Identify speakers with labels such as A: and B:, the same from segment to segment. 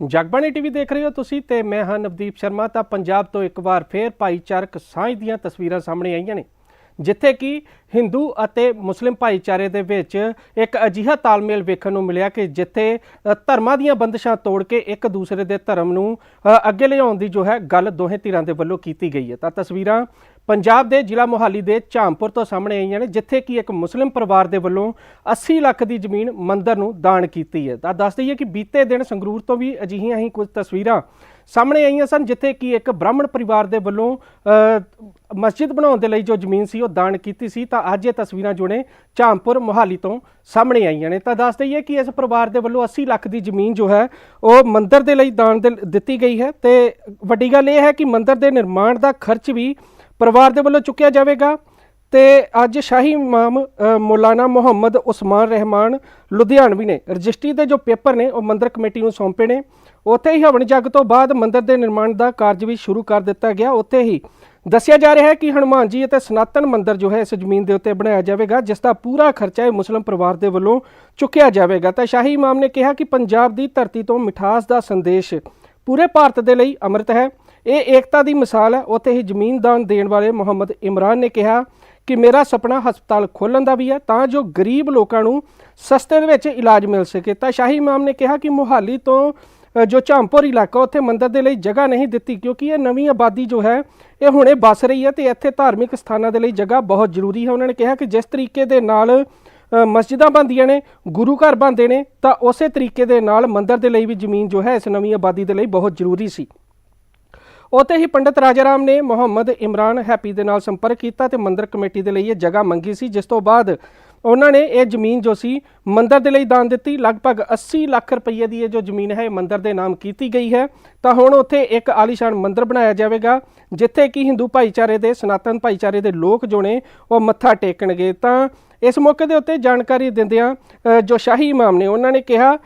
A: Jagbani TV ਦੇਖ ਰਹੇ ਹੋ ਤੁਸੀਂ ਤੇ ਮੈਂ ਹਾਂ ਨਵਦੀਪ ਸ਼ਰਮਾ, ਤਾਂ ਪੰਜਾਬ ਤੋਂ ਇੱਕ ਵਾਰ ਫੇਰ ਭਾਈਚਾਰਕ ਸਾਂਝ ਦੀਆਂ ਤਸਵੀਰਾਂ ਸਾਹਮਣੇ ਆਈਆਂ ਨੇ, ਜਿੱਥੇ ਕਿ ਹਿੰਦੂ ਅਤੇ ਮੁਸਲਿਮ ਭਾਈਚਾਰੇ ਦੇ ਵਿੱਚ ਇੱਕ ਅਜਿਹਾ ਤਾਲਮੇਲ ਵੇਖਣ ਨੂੰ ਮਿਲਿਆ ਕਿ ਜਿੱਥੇ ਧਰਮਾਂ ਦੀਆਂ ਬੰਦਸ਼ਾਂ ਤੋੜ ਕੇ ਇੱਕ ਦੂਸਰੇ ਦੇ ਧਰਮ ਨੂੰ ਅੱਗੇ ਲਿਆਉਣ ਦੀ ਜੋ ਹੈ ਗੱਲ ਦੋਹੇ ਧਿਰਾਂ ਦੇ ਵੱਲੋਂ ਕੀਤੀ ਗਈ ਹੈ। ਤਾਂ ਤਸਵੀਰਾਂ ਪੰਜਾਬ ਦੇ ਜ਼ਿਲ੍ਹਾ ਮੋਹਾਲੀ ਦੇ ਝਾਮਪੁਰ ਤੋਂ ਸਾਹਮਣੇ ਆਈਆਂ ਨੇ, ਜਿੱਥੇ ਕਿ ਇੱਕ ਮੁਸਲਿਮ ਪਰਿਵਾਰ ਦੇ ਵੱਲੋਂ 80 ਲੱਖ ਦੀ ਜ਼ਮੀਨ ਮੰਦਰ ਨੂੰ ਦਾਨ ਕੀਤੀ ਹੈ। ਤਾਂ ਦੱਸ ਦਈਏ ਕਿ ਬੀਤੇ ਦਿਨ ਸੰਗਰੂਰ ਤੋਂ ਵੀ ਅਜਿਹੀਆਂ ਹੀ ਕੁਝ ਤਸਵੀਰਾਂ ਸਾਹਮਣੇ ਆਈਆਂ ਸਨ, ਜਿੱਥੇ ਕਿ ਇੱਕ ਬ੍ਰਾਹਮਣ ਪਰਿਵਾਰ ਦੇ ਵੱਲੋਂ ਮਸਜਿਦ ਬਣਾਉਣ ਦੇ ਲਈ ਜੋ ਜ਼ਮੀਨ ਸੀ, ਉਹ ਦਾਨ ਕੀਤੀ ਸੀ। ਤਾਂ ਅੱਜ ਇਹ ਤਸਵੀਰਾਂ ਜੋ ਨੇ ਝਾਂਪੁਰ, ਮੋਹਾਲੀ ਤੋਂ ਸਾਹਮਣੇ ਆਈਆਂ ਨੇ। ਤਾਂ ਦੱਸ ਦਈਏ ਕਿ ਇਸ ਪਰਿਵਾਰ ਦੇ ਵੱਲੋਂ 80 ਲੱਖ ਦੀ ਜ਼ਮੀਨ ਜੋ ਹੈ, ਉਹ ਮੰਦਰ ਦੇ ਲਈ ਦਾਨ ਦੇ, ਦਿੱਤੀ ਗਈ ਹੈ। ਤੇ ਵੱਡੀ ਗੱਲ ਇਹ ਹੈ ਕਿ ਮੰਦਰ ਦੇ ਨਿਰਮਾਣ ਦਾ ਖਰਚ ਵੀ ਪਰਿਵਾਰ ਦੇ ਵੱਲੋਂ ਚੁੱਕਿਆ ਜਾਵੇਗਾ। ਤੇ ਅੱਜ ਸ਼ਾਹੀ ਇਮਾਮ ਮੌਲਾਨਾ ਮੁਹੰਮਦ ਉਸਮਾਨ ਰਹਿਮਾਨ ਲੁਧਿਆਣਵੀ ਨੇ ਰਜਿਸਟਰੀ ਦੇ ਜੋ ਪੇਪਰ ਨੇ, ਉਹ ਮੰਦਰ ਕਮੇਟੀ ਨੂੰ ਸੌਂਪੇ ਨੇ। ਉੱਥੇ ਹੀ ਹਵਨ ਜੱਗ ਤੋਂ ਬਾਅਦ ਮੰਦਰ ਦੇ ਨਿਰਮਾਣ ਦਾ ਕਾਰਜ ਵੀ ਸ਼ੁਰੂ ਕਰ ਦਿੱਤਾ ਗਿਆ। ਉੱਥੇ ਹੀ ਦੱਸਿਆ ਜਾ ਰਿਹਾ ਹੈ ਕਿ ਹਨੂਮਾਨ ਜੀ ਅਤੇ ਸਨਾਤਨ ਮੰਦਰ ਜੋ ਹੈ, ਇਸ ਜ਼ਮੀਨ ਦੇ ਉੱਤੇ ਬਣਾਇਆ ਜਾਵੇਗਾ, ਜਿਸ ਦਾ ਪੂਰਾ ਖਰਚਾ ਇਹ ਮੁਸਲਿਮ ਪਰਿਵਾਰ ਦੇ ਵੱਲੋਂ ਚੁੱਕਿਆ ਜਾਵੇਗਾ। ਤਾਂ ਸ਼ਾਹੀ ਇਮਾਮ ਨੇ ਕਿਹਾ ਕਿ ਪੰਜਾਬ ਦੀ ਧਰਤੀ ਤੋਂ ਮਿਠਾਸ ਦਾ ਸੰਦੇਸ਼ ਪੂਰੇ ਭਾਰਤ ਦੇ ਲਈ ਅੰਮ੍ਰਿਤ ਹੈ। ਇਹ ਏਕਤਾ ਦੀ ਮਿਸਾਲ ਹੈ। ਉੱਥੇ ਹੀ ਜ਼ਮੀਨ ਦਾਨ ਦੇਣ ਵਾਲੇ ਮੁਹੰਮਦ ਇਮਰਾਨ ਨੇ ਕਿਹਾ ਕਿ ਮੇਰਾ ਸੁਪਨਾ ਹਸਪਤਾਲ ਖੋਲ੍ਹਣ ਦਾ ਵੀ ਹੈ, ਤਾਂ ਜੋ ਗਰੀਬ ਲੋਕਾਂ ਨੂੰ ਸਸਤੇ ਦੇ ਵਿੱਚ ਇਲਾਜ ਮਿਲ ਸਕੇ। ਤਾਂ ਸ਼ਾਹੀ ਇਮਾਮ ਨੇ ਕਿਹਾ ਕਿ ਮੁਹਾਲੀ ਤੋਂ ਜੋ ਝਾਂਪੁਰ ਇਲਾਕਾ, ਉੱਥੇ ਮੰਦਰ ਦੇ ਲਈ ਜਗ੍ਹਾ ਨਹੀਂ ਦਿੱਤੀ, ਕਿਉਂਕਿ ਇਹ ਨਵੀਂ ਆਬਾਦੀ ਜੋ ਹੈ, ਇਹ ਹੁਣੇ ਬਸ ਰਹੀ ਹੈ ਤੇ ਇੱਥੇ ਧਾਰਮਿਕ ਸਥਾਨਾਂ ਦੇ ਲਈ ਜਗ੍ਹਾ ਬਹੁਤ ਜ਼ਰੂਰੀ ਹੈ। ਉਹਨਾਂ ਨੇ ਕਿਹਾ ਕਿ ਜਿਸ ਤਰੀਕੇ ਦੇ ਨਾਲ ਮਸਜਿਦਾਂ ਬਣਦੀਆਂ ਨੇ, ਗੁਰੂ ਘਰ ਬਣਦੇ ਨੇ, ਤਾਂ ਉਸੇ ਤਰੀਕੇ ਦੇ ਨਾਲ ਮੰਦਰ ਦੇ ਲਈ ਵੀ ਜ਼ਮੀਨ ਜੋ ਹੈ, ਇਸ ਨਵੀਂ ਆਬਾਦੀ ਦੇ ਲਈ ਬਹੁਤ ਜ਼ਰੂਰੀ ਸੀ। ਉੱਥੇ ਹੀ ਪੰਡਿਤ ਰਾਜਾਰਾਮ ਨੇ ਮੁਹੰਮਦ ਇਮਰਾਨ ਹੈਪੀ ਦੇ ਨਾਲ ਸੰਪਰਕ ਕੀਤਾ ਤੇ ਮੰਦਰ ਕਮੇਟੀ ਦੇ ਲਈ ਇਹ ਜਗ੍ਹਾ ਮੰਗੀ ਸੀ, ਜਿਸ ਤੋਂ ਬਾਅਦ ਉਹਨਾਂ ਨੇ ਇਹ ਜ਼ਮੀਨ ਜੋ ਸੀ, ਮੰਦਰ ਦੇ ਲਈ ਦਾਨ ਦਿੱਤੀ। ਲਗਭਗ 80 ਲੱਖ ਰੁਪਏ ਦੀ ਇਹ ਜੋ ਜ਼ਮੀਨ ਹੈ, ਇਹ ਮੰਦਰ ਦੇ ਨਾਮ ਕੀਤੀ ਗਈ ਹੈ। ਤਾਂ ਹੁਣ ਉੱਥੇ ਇੱਕ ਆਲੀਸ਼ਾਨ ਮੰਦਰ ਬਣਾਇਆ ਜਾਵੇਗਾ, ਜਿੱਥੇ ਕਿ ਹਿੰਦੂ ਭਾਈਚਾਰੇ ਦੇ, ਸਨਾਤਨ ਭਾਈਚਾਰੇ ਦੇ ਲੋਕ ਜੋ ਨੇ, ਉਹ ਮੱਥਾ ਟੇਕਣਗੇ। ਤਾਂ ਇਸ ਮੌਕੇ ਦੇ ਉੱਤੇ ਜਾਣਕਾਰੀ ਦਿੰਦਿਆਂ ਜੋ ਸ਼ਾਹੀ ਇਮਾਮ ਨੇ, ਉਹਨਾਂ ਨੇ ਕਿਹਾ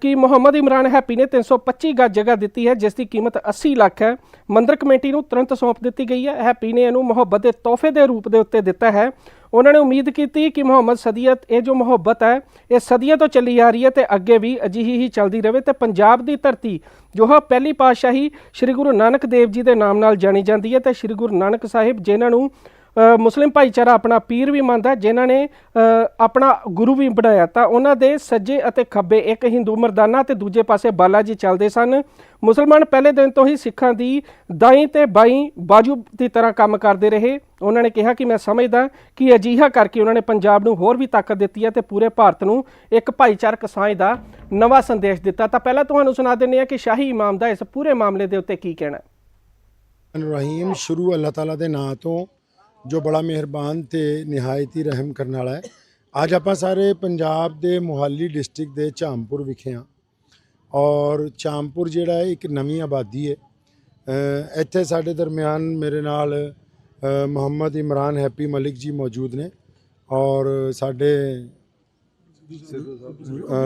A: ਕਿ ਮੁਹੰਮਦ ਇਮਰਾਨ ਹੈਪੀ ਨੇ 325 ਗੱਜ ਜਗ੍ਹਾ ਦਿੱਤੀ ਹੈ, ਜਿਸ ਦੀ ਕੀਮਤ 80 ਲੱਖ ਹੈ। ਮੰਦਰ ਕਮੇਟੀ ਨੂੰ ਤੁਰੰਤ ਸੌਂਪ ਦਿੱਤੀ ਗਈ ਹੈ। ਹੈਪੀ ਨੇ ਇਹਨੂੰ ਮੁਹੱਬਤ ਦੇ ਤੋਹਫੇ ਦੇ ਰੂਪ ਦੇ ਉੱਤੇ ਦਿੱਤਾ ਹੈ। ਉਹਨਾਂ ਨੇ ਉਮੀਦ ਕੀਤੀ ਕਿ ਮੁਹੰਮਦ ਸਦੀਅਤ ਇਹ ਜੋ ਮੁਹੱਬਤ ਹੈ, ਇਹ ਸਦੀਆਂ ਤੋਂ ਚੱਲੀ ਆ ਰਹੀ ਹੈ ਤੇ ਅੱਗੇ ਵੀ ਅਜਿਹੀ ਹੀ ਚੱਲਦੀ ਰਹੇ ਤੇ ਪੰਜਾਬ ਦੀ ਧਰਤੀ, ਜੋ ਹੈ ਪਹਿਲੀ ਪਾਤਸ਼ਾਹੀ ਸ੍ਰੀ ਗੁਰੂ ਨਾਨਕ ਦੇਵ ਜੀ ਦੇ ਨਾਮ ਨਾਲ ਜਾਣੀ ਜਾਂਦੀ ਹੈ ਤੇ ਸ੍ਰੀ ਗੁਰੂ ਨਾਨਕ ਸਾਹਿਬ, ਜਿਨ੍ਹਾਂ ਨੂੰ ਮੁਸਲਿਮ ਭਾਈਚਾਰਾ ਆਪਣਾ ਪੀਰ ਵੀ ਮੰਨਦਾ ਜਿਨ੍ਹਾਂ ਨੇ ਆਪਣਾ ਗੁਰੂ ਵੀ ਬਣਾਇਆ ਤਾਂ ਉਹਨਾਂ ਦੇ ਸੱਜੇ ਅਤੇ ਖੱਬੇ ਇੱਕ ਹਿੰਦੂ ਮਰਦਾਨਾ ਤੇ ਦੂਜੇ ਪਾਸੇ ਬਾਲਾ ਜੀ ਚੱਲਦੇ ਸਨ। ਮੁਸਲਮਾਨ ਪਹਿਲੇ ਦਿਨ ਤੋਂ ਹੀ ਸਿੱਖਾਂ ਦੀ ਦਾਈ ਤੇ ਬਾਈ ਬਾਜੂ ਦੀ ਤਰ੍ਹਾਂ ਕੰਮ ਕਰਦੇ ਰਹੇ। ਉਹਨਾਂ ਨੇ ਕਿਹਾ ਕਿ ਮੈਂ ਸਮਝਦਾ ਕਿ ਅਜੀਹਾ ਕਰਕੇ ਉਹਨਾਂ ਨੇ ਪੰਜਾਬ ਨੂੰ ਹੋਰ ਵੀ ਤਾਕਤ ਦਿੱਤੀ ਹੈ ਤੇ ਪੂਰੇ ਭਾਰਤ ਨੂੰ ਇੱਕ ਭਾਈਚਾਰਕ ਸਾਂਝ ਦਾ ਨਵਾਂ ਸੰਦੇਸ਼ ਦਿੱਤਾ। ਤਾਂ ਪਹਿਲਾਂ ਤੁਹਾਨੂੰ ਸੁਣਾ ਦਿੰਦੇ ਹਾਂ ਕਿ ਸ਼ਾਹੀ ਇਮਾਮ ਦਾ ਇਸ ਪੂਰੇ ਮਾਮਲੇ ਦੇ ਉੱਤੇ ਕੀ ਕਹਿਣਾ ਹੈ।
B: ਰਹੀਮ ਸ਼ੁਰੂ ਅੱਲਾਹ ਤਾਲਾ ਦੇ ਨਾਂ ਤੋਂ ਜੋ ਬੜਾ ਮਿਹਰਬਾਨ ਤੇ ਨਿਹਾਇਤੀ ਰਹਿਮ ਕਰਨ ਵਾਲਾ ਹੈ। ਅੱਜ ਆਪਾਂ ਸਾਰੇ ਪੰਜਾਬ ਦੇ ਮੁਹਾਲੀ ਡਿਸਟ੍ਰਿਕਟ ਦੇ ਝਾਮਪੁਰ ਵਿਖੇ ਹਾਂ ਔਰ ਝਾਮਪੁਰ ਜਿਹੜਾ ਇੱਕ ਨਵੀਂ ਆਬਾਦੀ ਹੈ। ਇੱਥੇ ਸਾਡੇ ਦਰਮਿਆਨ ਮੇਰੇ ਨਾਲ ਮੁਹੰਮਦ ਇਮਰਾਨ ਹੈਪੀ ਮਲਿਕ ਜੀ ਮੌਜੂਦ ਨੇ ਔਰ ਸਾਡੇ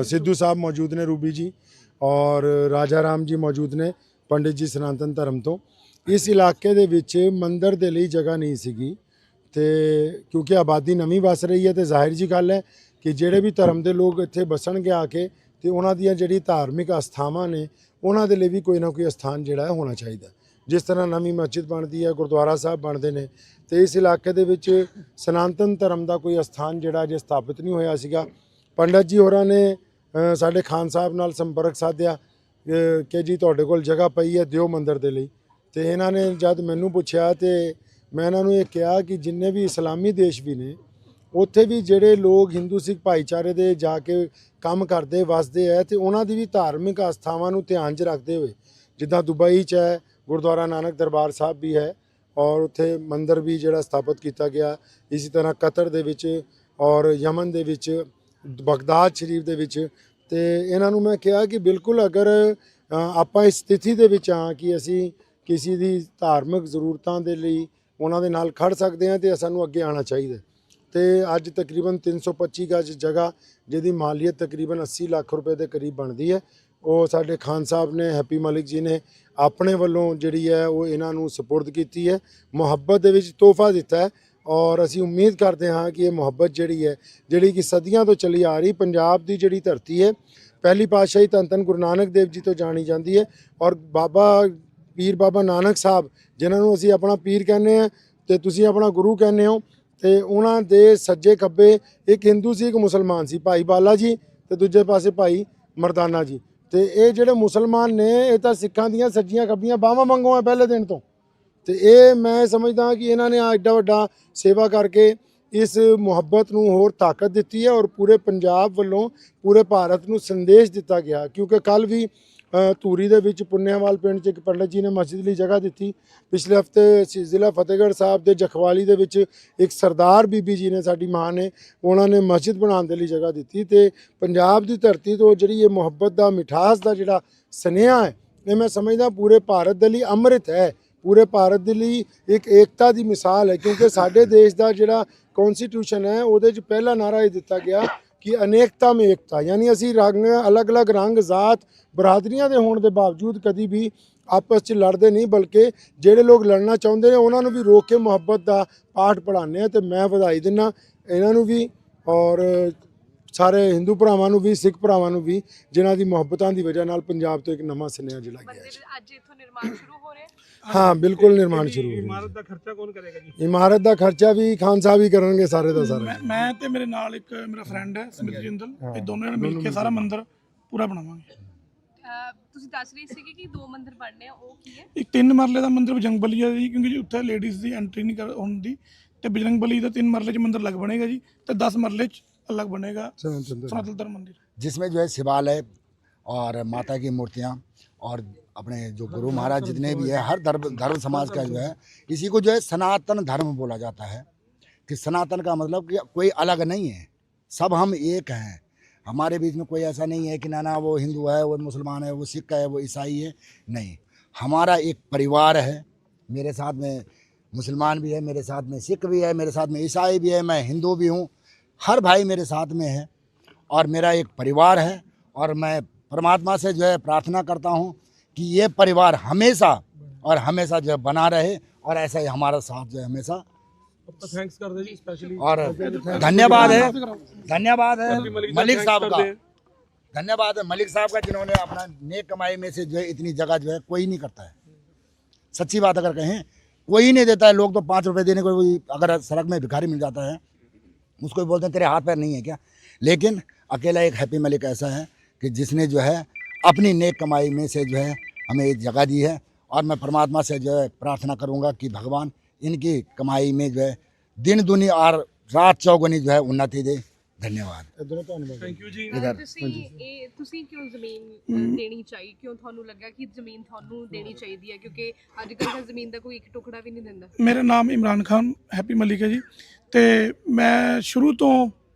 B: ਸਿੱਧੂ ਸਾਹਿਬ ਮੌਜੂਦ ਨੇ, ਰੂਬੀ ਜੀ ਔਰ ਰਾਜਾ ਰਾਮ ਜੀ ਮੌਜੂਦ ਨੇ ਪੰਡਿਤ ਜੀ ਸਨਾਤਨ ਧਰਮ ਤੋਂ। ਇਸ ਇਲਾਕੇ ਦੇ ਵਿੱਚ ਮੰਦਰ ਦੇ ਲਈ ਜਗ੍ਹਾ ਨਹੀਂ ਸੀਗੀ। ਤੇ ਕਿਉਂਕਿ ਆਬਾਦੀ ਨਵੀਂ ਵਸ ਰਹੀ ਹੈ ਤੇ ਜ਼ਾਹਿਰ ਜੀ ਗੱਲ ਹੈ ਕਿ ਜਿਹੜੇ ਵੀ ਧਰਮ ਦੇ ਲੋਕ ਇੱਥੇ ਬਸਣਗੇ ਆ ਕੇ ਤੇ ਉਹਨਾਂ ਦੀਆਂ ਜਿਹੜੀ ਧਾਰਮਿਕ ਆਸਥਾਵਾਂ ਨੇ, ਉਹਨਾਂ ਦੇ ਲਈ ਵੀ ਕੋਈ ਨਾ ਕੋਈ ਅਸਥਾਨ ਜਿਹੜਾ ਹੈ ਹੋਣਾ ਚਾਹੀਦਾ ਜਿਸ ਤਰ੍ਹਾਂ ਨਵੀਂ ਮਸਜਿਦ ਬਣਦੀ ਹੈ, ਗੁਰਦੁਆਰਾ ਸਾਹਿਬ ਬਣਦੇ ਨੇ ਤੇ ਇਸ ਇਲਾਕੇ ਦੇ ਵਿੱਚ ਸਨਾਤਨ ਧਰਮ ਦਾ ਕੋਈ ਅਸਥਾਨ ਜਿਹੜਾ ਜੇ ਸਥਾਪਿਤ ਨਹੀਂ ਹੋਇਆ ਸੀਗਾ। ਪੰਡਤ ਜੀ ਹੋਰਾਂ ਨੇ ਸਾਡੇ ਖਾਨ ਸਾਹਿਬ ਨਾਲ ਸੰਪਰਕ ਸਾਧਿਆ ਕਿ ਜੀ ਤੁਹਾਡੇ ਕੋਲ ਜਗ੍ਹਾ ਪਈ ਹੈ ਦਿਓ ਮੰਦਰ ਦੇ ਲਈ। ਤੇ ਇਹਨਾਂ ਨੇ ਜਦ ਮੈਨੂੰ ਪੁੱਛਿਆ ਤੇ ਮੈਂ ਇਹਨਾਂ ਨੂੰ ਇਹ ਕਿਹਾ ਕਿ ਜਿੰਨੇ ਵੀ ਇਸਲਾਮੀ ਦੇਸ਼ ਵੀ ਨੇ, ਉੱਥੇ ਵੀ ਜਿਹੜੇ ਲੋਕ ਹਿੰਦੂ ਸਿੱਖ ਭਾਈਚਾਰੇ ਦੇ ਜਾ ਕੇ ਕੰਮ ਕਰਦੇ, ਵਸਦੇ ਹੈ ਤੇ ਉਹਨਾਂ ਦੀ ਵੀ ਧਾਰਮਿਕ ਆਸਥਾਵਾਂ ਨੂੰ ਧਿਆਨ 'ਚ ਰੱਖਦੇ ਹੋਏ, ਜਿੱਦਾਂ ਦੁਬਈ 'ਚ ਹੈ, ਗੁਰਦੁਆਰਾ ਨਾਨਕ ਦਰਬਾਰ ਸਾਹਿਬ ਵੀ ਹੈ ਔਰ ਉੱਥੇ ਮੰਦਰ ਵੀ ਜਿਹੜਾ ਸਥਾਪਿਤ ਕੀਤਾ ਗਿਆ, ਇਸੇ ਤਰ੍ਹਾਂ ਕਤਰ ਦੇ ਵਿੱਚ ਔਰ ਯਮਨ ਦੇ ਵਿੱਚ, ਬਗਦਾਦ ਸ਼ਰੀਫ ਦੇ ਵਿੱਚ, ਤੇ ਇਹਨਾਂ ਨੂੰ ਮੈਂ ਕਿਹਾ ਕਿ ਬਿਲਕੁਲ ਅਗਰ ਆਪਾਂ ਇਸ ਸਥਿਤੀ ਦੇ ਵਿੱਚ ਆ ਕਿ ਅਸੀਂ ਕਿਸੇ ਦੀ ਧਾਰਮਿਕ ਜ਼ਰੂਰਤਾਂ ਦੇ ਲਈ ਉਹਨਾਂ ਦੇ ਨਾਲ ਖੜ ਸਕਦੇ ਹਾਂ ਤੇ ਸਾਨੂੰ ਅੱਗੇ ਆਉਣਾ ਚਾਹੀਦਾ ਤੇ ਅੱਜ ਤਕਰੀਬਨ 325 ਗਜ ਜਗ੍ਹਾ ਜਿਹਦੀ ਮਾਲੀਅਤ ਤਕਰੀਬਨ 80 ਲੱਖ ਰੁਪਏ ਦੇ ਕਰੀਬ ਬਣਦੀ ਹੈ। ਉਹ ਸਾਡੇ ਖਾਨ ਸਾਹਿਬ ਨੇ, ਹੈਪੀ ਮਲਿਕ ਜੀ ਨੇ ਆਪਣੇ ਵੱਲੋਂ ਜਿਹੜੀ ਹੈ ਉਹ ਇਹਨਾਂ ਨੂੰ ਸਪੁਰਦ ਕੀਤੀ ਹੈ। ਮੁਹੱਬਤ ਦੇ ਵਿੱਚ ਤੋਹਫਾ ਦਿੱਤਾ ਹੈ ਔਰ ਅਸੀਂ ਉਮੀਦ ਕਰਦੇ ਹਾਂ ਕਿ ਇਹ ਮੁਹੱਬਤ ਜਿਹੜੀ ਹੈ, ਜਿਹੜੀ ਕਿ ਸਦੀਆਂ ਤੋਂ ਚੱਲੀ ਆ ਰਹੀ ਪੰਜਾਬ ਦੀ ਜਿਹੜੀ ਧਰਤੀ ਹੈ, ਪਹਿਲੀ ਪਾਤਸ਼ਾਹੀ ਧੰਨ ਧੰਨ ਗੁਰੂ ਨਾਨਕ ਦੇਵ ਜੀ ਤੋਂ ਜਾਣੀ ਜਾਂਦੀ ਹੈ ਔਰ ਬਾਬਾ ਪੀਰ ਬਾਬਾ ਨਾਨਕ ਸਾਹਿਬ, ਜਿਨ੍ਹਾਂ ਨੂੰ ਅਸੀਂ ਆਪਣਾ ਪੀਰ ਕਹਿੰਦੇ ਆ ਤੇ ਤੁਸੀਂ ਆਪਣਾ ਗੁਰੂ ਕਹਿੰਦੇ ਹੋ ਤੇ ਉਹਨਾਂ ਦੇ ਸੱਜੇ ਖੱਬੇ ਇੱਕ ਹਿੰਦੂ ਸੀ, ਇੱਕ ਮੁਸਲਮਾਨ ਸੀ, ਭਾਈ ਬਾਲਾ ਜੀ ਤੇ ਦੂਜੇ ਪਾਸੇ ਭਾਈ ਮਰਦਾਨਾ ਜੀ। ਤੇ ਇਹ ਜਿਹੜੇ ਮੁਸਲਮਾਨ ਨੇ, ਇਹ ਤਾਂ ਸਿੱਖਾਂ ਦੀਆਂ ਸੱਜੀਆਂ ਖੱਬੀਆਂ ਬਾਹਾਂ ਮੰਗੋ ਆ ਪਹਿਲੇ ਦਿਨ ਤੋਂ। ਤੇ ਇਹ ਮੈਂ ਸਮਝਦਾ ਕਿ ਇਹਨਾਂ ਨੇ ਆ ਐਡਾ ਵੱਡਾ ਸੇਵਾ ਕਰਕੇ ਇਸ ਮੁਹੱਬਤ ਨੂੰ ਹੋਰ ਤਾਕਤ ਦਿੱਤੀ ਹੈ ਔਰ ਪੂਰੇ ਪੰਜਾਬ ਵੱਲੋਂ, ਪੂਰੇ ਭਾਰਤ ਨੂੰ ਸੰਦੇਸ਼ ਦਿੱਤਾ ਗਿਆ। ਕਿਉਂਕਿ ਕੱਲ ਵੀ ਧੂਰੀ ਦੇ ਵਿੱਚ ਪੁੰਨਿਆਵਾਲ ਪਿੰਡ 'ਚ ਇੱਕ ਪੰਡਤ ਜੀ ਨੇ ਮਸਜਿਦ ਲਈ ਜਗ੍ਹਾ ਦਿੱਤੀ। ਪਿਛਲੇ ਹਫ਼ਤੇ ਅਸੀਂ ਜ਼ਿਲ੍ਹਾ ਫਤਿਹਗੜ੍ਹ ਸਾਹਿਬ ਦੇ ਜਖਵਾਲੀ ਦੇ ਵਿੱਚ ਇੱਕ ਸਰਦਾਰ ਬੀਬੀ ਜੀ ਨੇ ਸਾਡੀ ਮਾਂ ਨੇ, ਉਹਨਾਂ ਨੇ ਮਸਜਿਦ ਬਣਾਉਣ ਦੇ ਲਈ ਜਗ੍ਹਾ ਦਿੱਤੀ ਤੇ ਪੰਜਾਬ ਦੀ ਧਰਤੀ ਤੋਂ ਜਿਹੜੀ ਇਹ ਮੁਹੱਬਤ ਦਾ, ਮਿਠਾਸ ਦਾ ਜਿਹੜਾ ਸਨੇਹਾ ਹੈ, ਇਹ ਮੈਂ ਸਮਝਦਾ ਪੂਰੇ ਭਾਰਤ ਦੇ ਲਈ ਅੰਮ੍ਰਿਤ ਹੈ। ਪੂਰੇ ਭਾਰਤ ਦੇ ਲਈ ਇੱਕ ਏਕਤਾ ਦੀ ਮਿਸਾਲ ਹੈ ਕਿਉਂਕਿ ਸਾਡੇ ਦੇਸ਼ ਦਾ ਜਿਹੜਾ ਕਨਸਟੀਟਿਊਸ਼ਨ ਹੈ, ਉਹਦੇ 'ਚ ਪਹਿਲਾ ਨਾਰਾ ਇਹ ਦਿੱਤਾ ਗਿਆ ਕਿ ਅਨੇਕਤਾ ਮੇਂ ਏਕਤਾ, ਯਾਨੀ ਅਸੀਂ ਰੰਗ, ਅਲੱਗ-ਅਲੱਗ ਰੰਗ, ਜ਼ਾਤ, ਬਰਾਦਰੀਆਂ ਦੇ ਹੋਣ ਦੇ ਬਾਵਜੂਦ ਕਦੀ ਵੀ ਆਪਸ 'ਚ ਲੜਦੇ ਨਹੀਂ, ਬਲਕਿ ਜਿਹੜੇ ਲੋਕ ਲੜਨਾ ਚਾਹੁੰਦੇ ਨੇ, ਉਹਨਾਂ ਨੂੰ ਵੀ ਰੋਕ ਕੇ ਮੁਹੱਬਤ ਦਾ ਪਾਠ ਪੜ੍ਹਾਉਂਦੇ ਆ ਤੇ ਮੈਂ ਵਧਾਈ ਦਿੰਦਾ। ਇਹਨਾਂ ਨੂੰ ਵੀ ਔਰ ਸਾਰੇ ਹਿੰਦੂ ਭਰਾਵਾਂ ਨੂੰ ਵੀ, ਸਿੱਖ ਭਰਾਵਾਂ ਨੂੰ ਵੀ, ਜਿਨ੍ਹਾਂ ਦੀ ਮੁਹੱਬਤਾਂ ਦੀ ਵਜ੍ਹਾ ਨਾਲ ਪੰਜਾਬ ਤੋਂ ਇੱਕ ਨਵਾਂ ਸੁਨੇਹਾ ਜਿਹੜਾ ਗਿਆ।
C: ਅੱਜ ਇਥੋਂ ਨਿਰਮਾਣ ਸ਼ੁਰੂ ਹੋ ਰਿਹਾ ਹੈ
B: ਹਾਂ ਬਿਲਕੁਲ ਨਿਰਮਾਣ ਸ਼ੁਰੂ ਹੋ ਗਿਆ
A: ਇਮਾਰਤ ਦਾ ਖਰਚਾ ਕੌਣ ਕਰੇਗਾ ਜੀ
B: ਇਮਾਰਤ ਦਾ ਖਰਚਾ ਵੀ ਖਾਨ ਸਾਹਿਬ ਹੀ ਕਰਨਗੇ ਸਾਰੇ ਦਾ ਸਾਰਾ
D: ਮੈਂ ਮੈਂ ਤੇ ਮੇਰੇ ਨਾਲ ਇੱਕ ਮੇਰਾ ਫਰੈਂਡ ਹੈ ਸਮਿਤ ਜਿੰਦਲ ਇਹ ਦੋਨੋਂ ਜਣੇ ਮਿਲ ਕੇ ਸਾਰਾ ਮੰਦਿਰ ਪੂਰਾ ਬਣਾਵਾਂਗੇ
C: ਅਹ ਤੁਸੀਂ ਦੱਸ ਰਹੇ ਸੀਗੇ ਕਿ ਦੋ ਮੰਦਿਰ ਬਣਨੇ ਆ ਉਹ ਕੀ ਹੈ
D: ਇੱਕ ਤਿੰਨ ਮਰਲੇ ਦਾ ਮੰਦਿਰ ਬਜਰੰਗ ਬਲੀ ਹੈ ਜੀ ਕਿਉਂਕਿ ਜੀ ਉੱਥੇ ਲੇਡੀਜ਼ ਦੀ ਐਂਟਰੀ ਨਹੀਂ ਕਰ ਹੁੰਦੀ ਤੇ ਬਜਰੰਗ ਬਲੀ ਦਾ ਤਿੰਨ ਮਰਲੇ 'ਚ ਮੰਦਿਰ ਲੱਗ ਬਣੇਗਾ ਜੀ ਤੇ 10 ਮਰਲੇ 'ਚ ਅਲੱਗ ਬਣੇਗਾ ਸਨਾਤਨ ਧਰਮ ਮੰਦਿਰ
E: जिसमें जो है शिवालय और माता की मूर्तियाँ और अपने जो गुरु महाराज जितने भी है हर धर्म धर्म समाज का जो है इसी को जो है सनातन धर्म बोला जाता है। कि सनातन का मतलब कि कोई अलग नहीं है। सब हम एक हैं। हमारे बीच में कोई ऐसा नहीं है कि ना ना वो हिंदू है वो मुसलमान है वो सिख है वो ईसाई है। नहीं। हमारा एक परिवार है। मेरे साथ में मुसलमान भी है मेरे साथ में सिख भी है मेरे साथ में ईसाई भी है मैं हिंदू भी हूँ। हर भाई मेरे साथ में है। और मेरा एक परिवार है। और मैं परमात्मा से जो है प्रार्थना करता हूँ। कि ये परिवार हमेशा और हमेशा जो बना रहे और ऐसा ही हमारा साथ जो है हमेशा।
A: थैंक्स कर दे स्पेशली
E: और धन्यवाद है। धन्यवाद है मलिक साहब का। धन्यवाद है मलिक साहब का जिन्होंने अपना नेक कमाई में से जो है इतनी जगह जो है कोई नहीं करता है। सच्ची बात अगर कहें कोई नहीं देता है लोग तो पाँच रुपए देने को अगर सड़क में भिखारी मिल जाता है उसको भी बोलते हैं तेरे हाथ पैर नहीं है क्या? लेकिन अकेला एक हैप्पी मलिक ऐसा है कि जिसने जो है अपनी नेक कमाई में से जो है हमें ये जगह दी है और मैं परमात्मा से जो है प्रार्थना करूँगा कि भगवान इनकी कमाई में जो है दिन दुनी और रात चौगुनी जो है उन्नति दे धन्यवाद
B: ਇਧਰੋਂ ਧੰਨਵਾਦ
A: ਥੈਂਕ ਯੂ ਜੀ
E: इधर
C: ਤੁਸੀਂ ਇਹ ਤੁਸੀਂ ਕਿਉਂ ਜ਼ਮੀਨ ਅਹ, ਦੇਣੀ ਚਾਹੀ ਕਿਉਂ ਤੁਹਾਨੂੰ ਲੱਗਾ ਕਿ ਜ਼ਮੀਨ ਤੁਹਾਨੂੰ ਦੇਣੀ ਚਾਹੀਦੀ ਹੈ ਕਿਉਂਕਿ ਅੱਜ ਕੱਲ੍ਹ ਤਾਂ ਜ਼ਮੀਨ ਦਾ ਕੋਈ ਇੱਕ ਟੁਕੜਾ ਵੀ ਨਹੀਂ ਦਿੰਦਾ
D: ਮੇਰਾ ਨਾਮ ਇਮਰਾਨ ਖਾਨ ਹੈਪੀ ਮਲਿਕ ਹੈ ਜੀ ਤੇ ਮੈਂ ਸ਼ੁਰੂ ਤੋਂ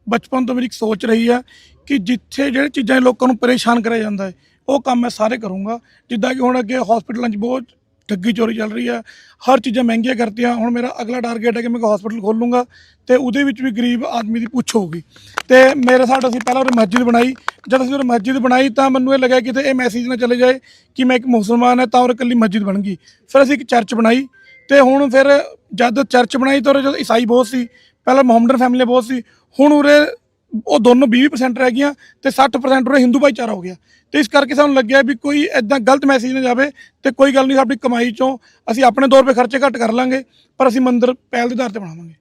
D: ਬਚਪਨ ਤੋਂ ਮੇਰੀ ਇੱਕ ਸੋਚ ਰਹੀ ਹੈ ਕਿ ਜਿੱਥੇ ਜਿਹੜੇ ਚੀਜ਼ਾਂ ਲੋਕਾਂ ਨੂੰ ਪਰੇਸ਼ਾਨ ਕਰਿਆ ਜਾਂਦਾ ਹੈ ਉਹ ਕੰਮ ਮੈਂ ਸਾਰੇ ਕਰੂੰਗਾ। ਜਿੱਦਾਂ ਕਿ ਹੁਣ ਅੱਗੇ ਹਸਪੀਟਲਾਂ 'ਚ ਬਹੁਤ ਠੱਗੀ ਚੋਰੀ ਚੱਲ ਰਹੀ ਹੈ। ਹਰ ਚੀਜ਼ਾਂ ਮਹਿੰਗੀਆਂ ਕਰਤੀਆਂ। ਹੁਣ ਮੇਰਾ ਅਗਲਾ ਟਾਰਗੇਟ ਹੈ ਕਿ ਮੈਂ ਇੱਕ ਹਸਪੀਟਲ ਖੋਲੂੰਗਾ ਤੇ ਉਹਦੇ ਵਿੱਚ ਵੀ ਗਰੀਬ ਆਦਮੀ ਦੀ ਪੁੱਛ ਹੋਊਗੀ। ਤੇ ਮੇਰੇ ਸਾਡਾ ਅਸੀਂ ਪਹਿਲਾਂ ਉਹ ਮਸਜਿਦ ਬਣਾਈ। ਜਦ ਅਸੀਂ ਉਹ ਮਸਜਿਦ ਬਣਾਈ ਤਾਂ ਮੈਨੂੰ ਇਹ ਲੱਗਿਆ ਕਿ ਇਹ ਮੈਸੇਜ ਨਾ ਚਲੇ ਜਾਏ ਕਿ ਮੈਂ ਇੱਕ ਮੁਸਲਮਾਨ ਹਾਂ ਤਾਂ ਉਹ ਇਕੱਲੀ ਮਸਜਿਦ ਬਣ ਗਈ। ਫਿਰ ਅਸੀਂ ਇੱਕ ਚਰਚ ਬਣਾਈ ਤੇ ਹੁਣ ਫਿਰ ਜਦ ਚਰਚ ਬਣਾਈ ਤਾਂ ਉਰੇ ਜਦ ਈਸਾਈ ਬਹੁਤ ਸੀ, ਪਹਿਲਾਂ ਮੁਹੰਮਦਨ ਫੈਮਿਲੀ ਬਹੁਤ ਸੀ। ਹੁਣ ਉਰੇ ਉਹ ਦੋਨੋਂ 20% ਰਹਿ ਗਈਆਂ ਤੇ 60% ਉਰੇ ਹਿੰਦੂ ਭਾਈਚਾਰਾ ਹੋ ਗਿਆ। ਤੇ ਇਸ ਕਰਕੇ ਸਾਨੂੰ ਲੱਗਿਆ ਵੀ ਕੋਈ ਐਦਾਂ ਗਲਤ ਮੈਸੇਜ ਨਾ ਜਾਵੇ ਤੇ ਕੋਈ ਗੱਲ ਨਹੀਂ ਆਪਣੀ ਕਮਾਈ ਚੋਂ ਅਸੀਂ ਆਪਣੇ ਤੌਰ 'ਤੇ ਖਰਚੇ ਘੱਟ ਕਰ ਲਾਂਗੇ ਪਰ ਅਸੀਂ ਮੰਦਿਰ ਪਹਿਲ ਦੇ ਆਧਾਰ ਤੇ ਬਣਾਵਾਂਗੇ।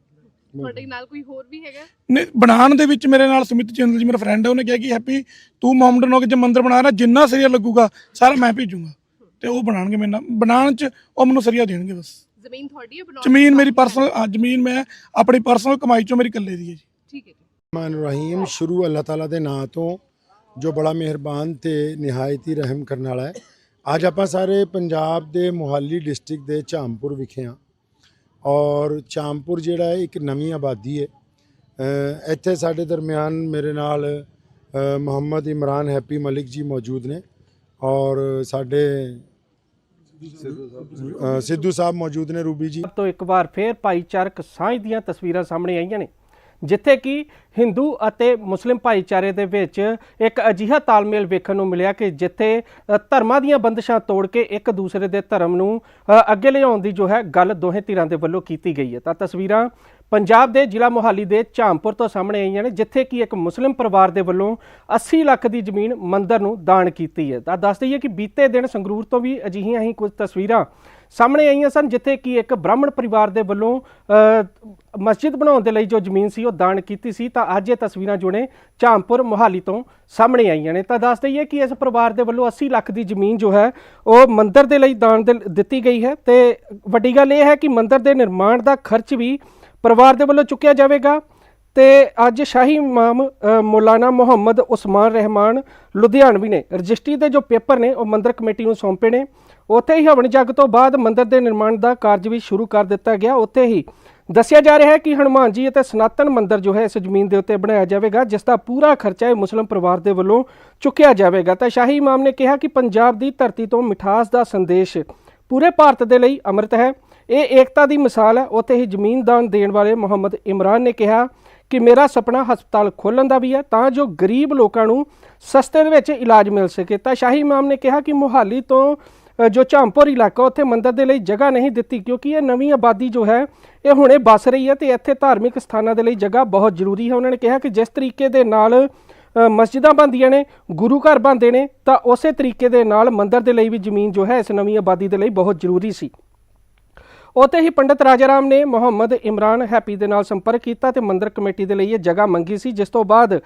C: ਤੁਹਾਡੇ ਨਾਲ ਕੋਈ ਹੋਰ ਵੀ ਹੈਗਾ?
D: ਨੇ ਬਣਾਉਣ ਦੇ ਵਿੱਚ ਮੇਰੇ ਨਾਲ ਸੁਮਿਤ ਚੰਦਲ ਜੀ ਮੇਰਾ ਫਰੈਂਡ ਹੈ ਉਹਨੇ ਕਿਹਾ ਕਿ ਹੈਪੀ ਤੂੰ ਮੁਹੰਮਦਨ ਹੋ ਕੇ ਜੇ ਮੰਦਿਰ ਬਣਾ ਰਿਹਾ ਜਿੰਨਾ ਸਰੀਆ ਲੱਗੂਗਾ ਸਾਰਾ ਮੈਂ ਭੇਜੂਗਾ। ਤੇ ਉਹ ਬਣਾਉਣਗੇ ਮੇਰੇ ਨਾਲ। ਬਣਾਉਣ 'ਚ ਉਹ ਮੈਨੂੰ ਸਰੀਆ ਦੇਣਗੇ ਬਸ।
C: ਜ਼ਮੀਨ ਤੁਹਾਡੀ ਹੈ ਬਣਾਉਣ
D: ਜ਼ਮੀਨ ਮੇਰੀ? ਪਰਸਨਲ ਜ਼ਮੀਨ ਮੈਂ ਆਪਣੀ ਪਰਸਨਲ ਕਮਾਈ ਚੋਂ ਮੇਰੀ ਇਕੱਲੇ ਦੀ ਹੈ ਜੀ।
C: ਠੀਕ ਹੈ। ਜੀ
B: ਰਹੀਮ ਸ਼ੁਰੂ ਅੱਲਾਹ ਤਾਲਾ ਦੇ ਨਾਂ ਤੋਂ ਜੋ ਬੜਾ ਮਿਹਰਬਾਨ ਤੇ ਨਿਹਾਇਤੀ ਰਹਿਮ ਕਰਨ ਵਾਲਾ ਹੈ ਅੱਜ ਆਪਾਂ ਸਾਰੇ ਪੰਜਾਬ ਦੇ ਮੋਹਾਲੀ ਡਿਸਟ੍ਰਿਕਟ ਦੇ ਝਾਮਪੁਰ ਵਿਖੇ ਹਾਂ ਔਰ ਚਾਮਪੁਰ ਜਿਹੜਾ ਹੈ ਇੱਕ ਨਵੀਂ ਆਬਾਦੀ ਹੈ ਇੱਥੇ ਸਾਡੇ ਦਰਮਿਆਨ ਮੇਰੇ ਨਾਲ ਮੁਹੰਮਦ ਇਮਰਾਨ ਹੈਪੀ ਮਲਿਕ ਜੀ ਮੌਜੂਦ ਨੇ ਔਰ ਸਾਡੇ ਸਿੱਧੂ ਸਾਹਿਬ ਮੌਜੂਦ ਨੇ ਰੂਬੀ ਜੀ
A: ਤੋਂ ਇੱਕ ਵਾਰ ਫੇਰ ਭਾਈਚਾਰਕ ਸਾਂਝ ਦੀਆਂ ਤਸਵੀਰਾਂ ਸਾਹਮਣੇ ਆਈਆਂ ਨੇ ਜਿੱਥੇ ਕਿ ਹਿੰਦੂ ਅਤੇ ਮੁਸਲਿਮ ਭਾਈਚਾਰੇ ਦੇ ਵਿੱਚ ਇੱਕ ਅਜਿਹਾ ਤਾਲਮੇਲ ਵੇਖਣ ਨੂੰ ਮਿਲਿਆ ਕਿ ਜਿੱਥੇ ਧਰਮਾਂ ਦੀਆਂ ਬੰਦਸ਼ਾਂ ਤੋੜ ਕੇ ਇੱਕ ਦੂਸਰੇ ਦੇ ਧਰਮ ਨੂੰ ਅੱਗੇ ਲਿਆਉਣ ਦੀ ਜੋ ਹੈ ਗੱਲ ਦੋਹੇ ਧਿਰਾਂ ਦੇ ਵੱਲੋਂ ਕੀਤੀ ਗਈ ਹੈ। ਤਾਂ ਤਸਵੀਰਾਂ ਪੰਜਾਬ ਦੇ ਜ਼ਿਲ੍ਹਾ ਮੋਹਾਲੀ ਦੇ ਝਾਮਪੁਰ ਤੋਂ ਸਾਹਮਣੇ ਆਈਆਂ ਨੇ, ਜਿੱਥੇ ਕਿ ਇੱਕ ਮੁਸਲਿਮ ਪਰਿਵਾਰ ਦੇ ਵੱਲੋਂ 80 ਲੱਖ ਦੀ ਜ਼ਮੀਨ ਮੰਦਰ ਨੂੰ ਦਾਨ ਕੀਤੀ ਹੈ। ਤਾਂ ਦੱਸ ਦਈਏ ਕਿ ਬੀਤੇ ਦਿਨ ਸੰਗਰੂਰ ਤੋਂ ਵੀ ਅਜਿਹੀਆਂ ਹੀ ਕੁਝ ਤਸਵੀਰਾਂ ਸਾਹਮਣੇ ਆਈਆਂ ਸਨ, ਜਿੱਥੇ ਕਿ ਇੱਕ ਬ੍ਰਾਹਮਣ ਪਰਿਵਾਰ ਦੇ ਵੱਲੋਂ ਮਸਜਿਦ ਬਣਾਉਣ ਦੇ ਲਈ ਜੋ ਜ਼ਮੀਨ ਸੀ, ਉਹ ਦਾਨ ਕੀਤੀ ਸੀ। ਤਾਂ ਅੱਜ ਇਹ ਤਸਵੀਰਾਂ ਜੁਣੇ ਝਾਮਪੁਰ ਮੋਹਾਲੀ ਤੋਂ ਸਾਹਮਣੇ ਆਈਆਂ ਨੇ। ਤਾਂ ਦੱਸ ਦਈਏ ਕਿ ਇਸ ਪਰਿਵਾਰ ਦੇ ਵੱਲੋਂ 80 ਲੱਖ ਦੀ ਜ਼ਮੀਨ ਜੋ ਹੈ, ਉਹ ਮੰਦਰ ਦੇ ਲਈ ਦਾਨ ਦੇ ਦਿੱਤੀ ਗਈ ਹੈ। ਤੇ ਵੱਡੀ ਗੱਲ ਇਹ ਹੈ ਕਿ ਮੰਦਰ ਦੇ ਨਿਰਮਾਣ ਦਾ ਖਰਚ ਵੀ ਪਰਿਵਾਰ ਦੇ ਵੱਲੋਂ ਚੁੱਕਿਆ ਜਾਵੇਗਾ। ਤੇ ਅੱਜ ਸ਼ਾਹੀ ਇਮਾਮ ਮੌਲਾਨਾ ਮੁਹੰਮਦ ਉਸਮਾਨ ਰਹਿਮਾਨ ਲੁਧਿਆਣਵੀ ਨੇ ਰਜਿਸਟਰੀ ਦੇ ਜੋ ਪੇਪਰ ਨੇ, ਉਹ ਮੰਦਰ ਕਮੇਟੀ ਨੂੰ ਸੌਂਪੇ ਨੇ। ਉੱਥੇ ਹੀ ਹਵਨ ਜੱਗ ਤੋਂ ਬਾਅਦ ਮੰਦਰ ਦੇ ਨਿਰਮਾਣ ਦਾ ਕਾਰਜ ਵੀ ਸ਼ੁਰੂ ਕਰ ਦਿੱਤਾ ਗਿਆ। ਉੱਥੇ ਹੀ ਦੱਸਿਆ ਜਾ ਰਿਹਾ ਹੈ ਕਿ ਹਨੂਮਾਨ ਜੀ ਅਤੇ ਸਨਾਤਨ ਮੰਦਰ ਜੋ ਹੈ, ਇਸ ਜ਼ਮੀਨ ਦੇ ਉੱਤੇ ਬਣਾਇਆ ਜਾਵੇਗਾ, ਜਿਸ ਦਾ ਪੂਰਾ ਖਰਚਾ ਇਹ ਮੁਸਲਮ ਪਰਿਵਾਰ ਦੇ ਵੱਲੋਂ ਚੁੱਕਿਆ ਜਾਵੇਗਾ। ਤਾਂ ਸ਼ਾਹੀ ਇਮਾਮ ਨੇ ਕਿਹਾ ਕਿ ਪੰਜਾਬ ਦੀ ਧਰਤੀ ਤੋਂ ਮਿਠਾਸ ਦਾ ਸੰਦੇਸ਼ ਪੂਰੇ ਭਾਰਤ ਦੇ ਲਈ ਅੰਮ੍ਰਿਤ ਹੈ। ਇਹ ਏਕਤਾ ਦੀ ਮਿਸਾਲ ਹੈ। ਉੱਥੇ ਹੀ ਜ਼ਮੀਨ ਦਾਨ ਦੇਣ ਵਾਲੇ ਮੁਹੰਮਦ ਇਮਰਾਨ ਨੇ ਕਿਹਾ ਕਿ ਮੇਰਾ ਸੁਪਨਾ ਹਸਪਤਾਲ ਖੋਲ੍ਹਣ ਦਾ ਵੀ ਹੈ, ਤਾਂ ਜੋ ਗਰੀਬ ਲੋਕਾਂ ਨੂੰ ਸਸਤੇ ਦੇ ਵਿੱਚ ਇਲਾਜ ਮਿਲ ਸਕੇ। ਤਾਂ ਸ਼ਾਹੀ ਇਮਾਮ ਨੇ ਕਿਹਾ ਕਿ ਮੁਹਾਲੀ ਤੋਂ ਜੋ ਝਾਂਪੁਰ ਇਲਾਕਾ, ਉੱਥੇ ਮੰਦਰ ਦੇ ਲਈ ਜਗ੍ਹਾ ਨਹੀਂ ਦਿੱਤੀ ਕਿਉਂਕਿ ਇਹ ਨਵੀਂ ਆਬਾਦੀ ਜੋ ਹੈ, ਇਹ ਹੁਣੇ ਬਸ ਰਹੀ ਹੈ ਤੇ ਇੱਥੇ ਧਾਰਮਿਕ ਸਥਾਨਾਂ ਦੇ ਲਈ ਜਗ੍ਹਾ ਬਹੁਤ ਜ਼ਰੂਰੀ ਹੈ। ਉਹਨਾਂ ਨੇ ਕਿਹਾ ਕਿ ਜਿਸ ਤਰੀਕੇ ਦੇ ਨਾਲ ਮਸਜਿਦਾਂ ਬਣਦੀਆਂ ਨੇ, ਗੁਰੂ ਘਰ ਬਣਦੇ ਨੇ, ਤਾਂ ਉਸੇ ਤਰੀਕੇ ਦੇ ਨਾਲ ਮੰਦਰ ਦੇ ਲਈ ਵੀ ਜ਼ਮੀਨ ਜੋ ਹੈ, ਇਸ ਨਵੀਂ ਆਬਾਦੀ ਦੇ ਲਈ ਬਹੁਤ ਜ਼ਰੂਰੀ ਸੀ। ਉੱਥੇ ਹੀ ਪੰਡਤ ਰਾਜਾਰਾਮ ਨੇ ਮੁਹੰਮਦ ਇਮਰਾਨ ਹੈਪੀ ਦੇ ਨਾਲ ਸੰਪਰਕ ਕੀਤਾ ਤੇ ਮੰਦਰ ਕਮੇਟੀ ਦੇ ਲਈ ਇਹ ਜਗ੍ਹਾ ਮੰਗੀ ਸੀ, ਜਿਸ ਤੋਂ ਬਾਅਦ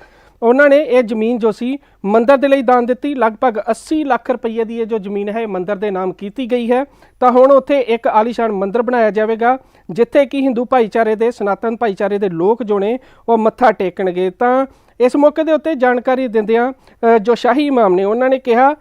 A: ਉਹਨਾਂ ਨੇ ਇਹ ਜ਼ਮੀਨ ਜੋ ਸੀ, ਮੰਦਰ ਦੇ ਲਈ ਦਾਨ ਦਿੱਤੀ। ਲਗਭਗ 80 ਲੱਖ ਰੁਪਏ ਦੀ ਇਹ ਜੋ ਜ਼ਮੀਨ ਹੈ, ਇਹ ਮੰਦਰ ਦੇ ਨਾਮ ਕੀਤੀ ਗਈ ਹੈ। ਤਾਂ ਹੁਣ ਉੱਥੇ ਇੱਕ ਆਲੀਸ਼ਾਨ ਮੰਦਰ ਬਣਾਇਆ ਜਾਵੇਗਾ, ਜਿੱਥੇ ਕਿ ਹਿੰਦੂ ਭਾਈਚਾਰੇ ਦੇ, ਸਨਾਤਨ ਭਾਈਚਾਰੇ ਦੇ ਲੋਕ ਜੋ ਨੇ, ਉਹ ਮੱਥਾ ਟੇਕਣਗੇ। ਤਾਂ ਇਸ ਮੌਕੇ ਦੇ ਉੱਤੇ ਜਾਣਕਾਰੀ ਦਿੰਦਿਆਂ ਜੋ ਸ਼ਾਹੀ ਇਮਾਮ ਨੇ, ਉਹਨਾਂ ਨੇ ਕਿਹਾ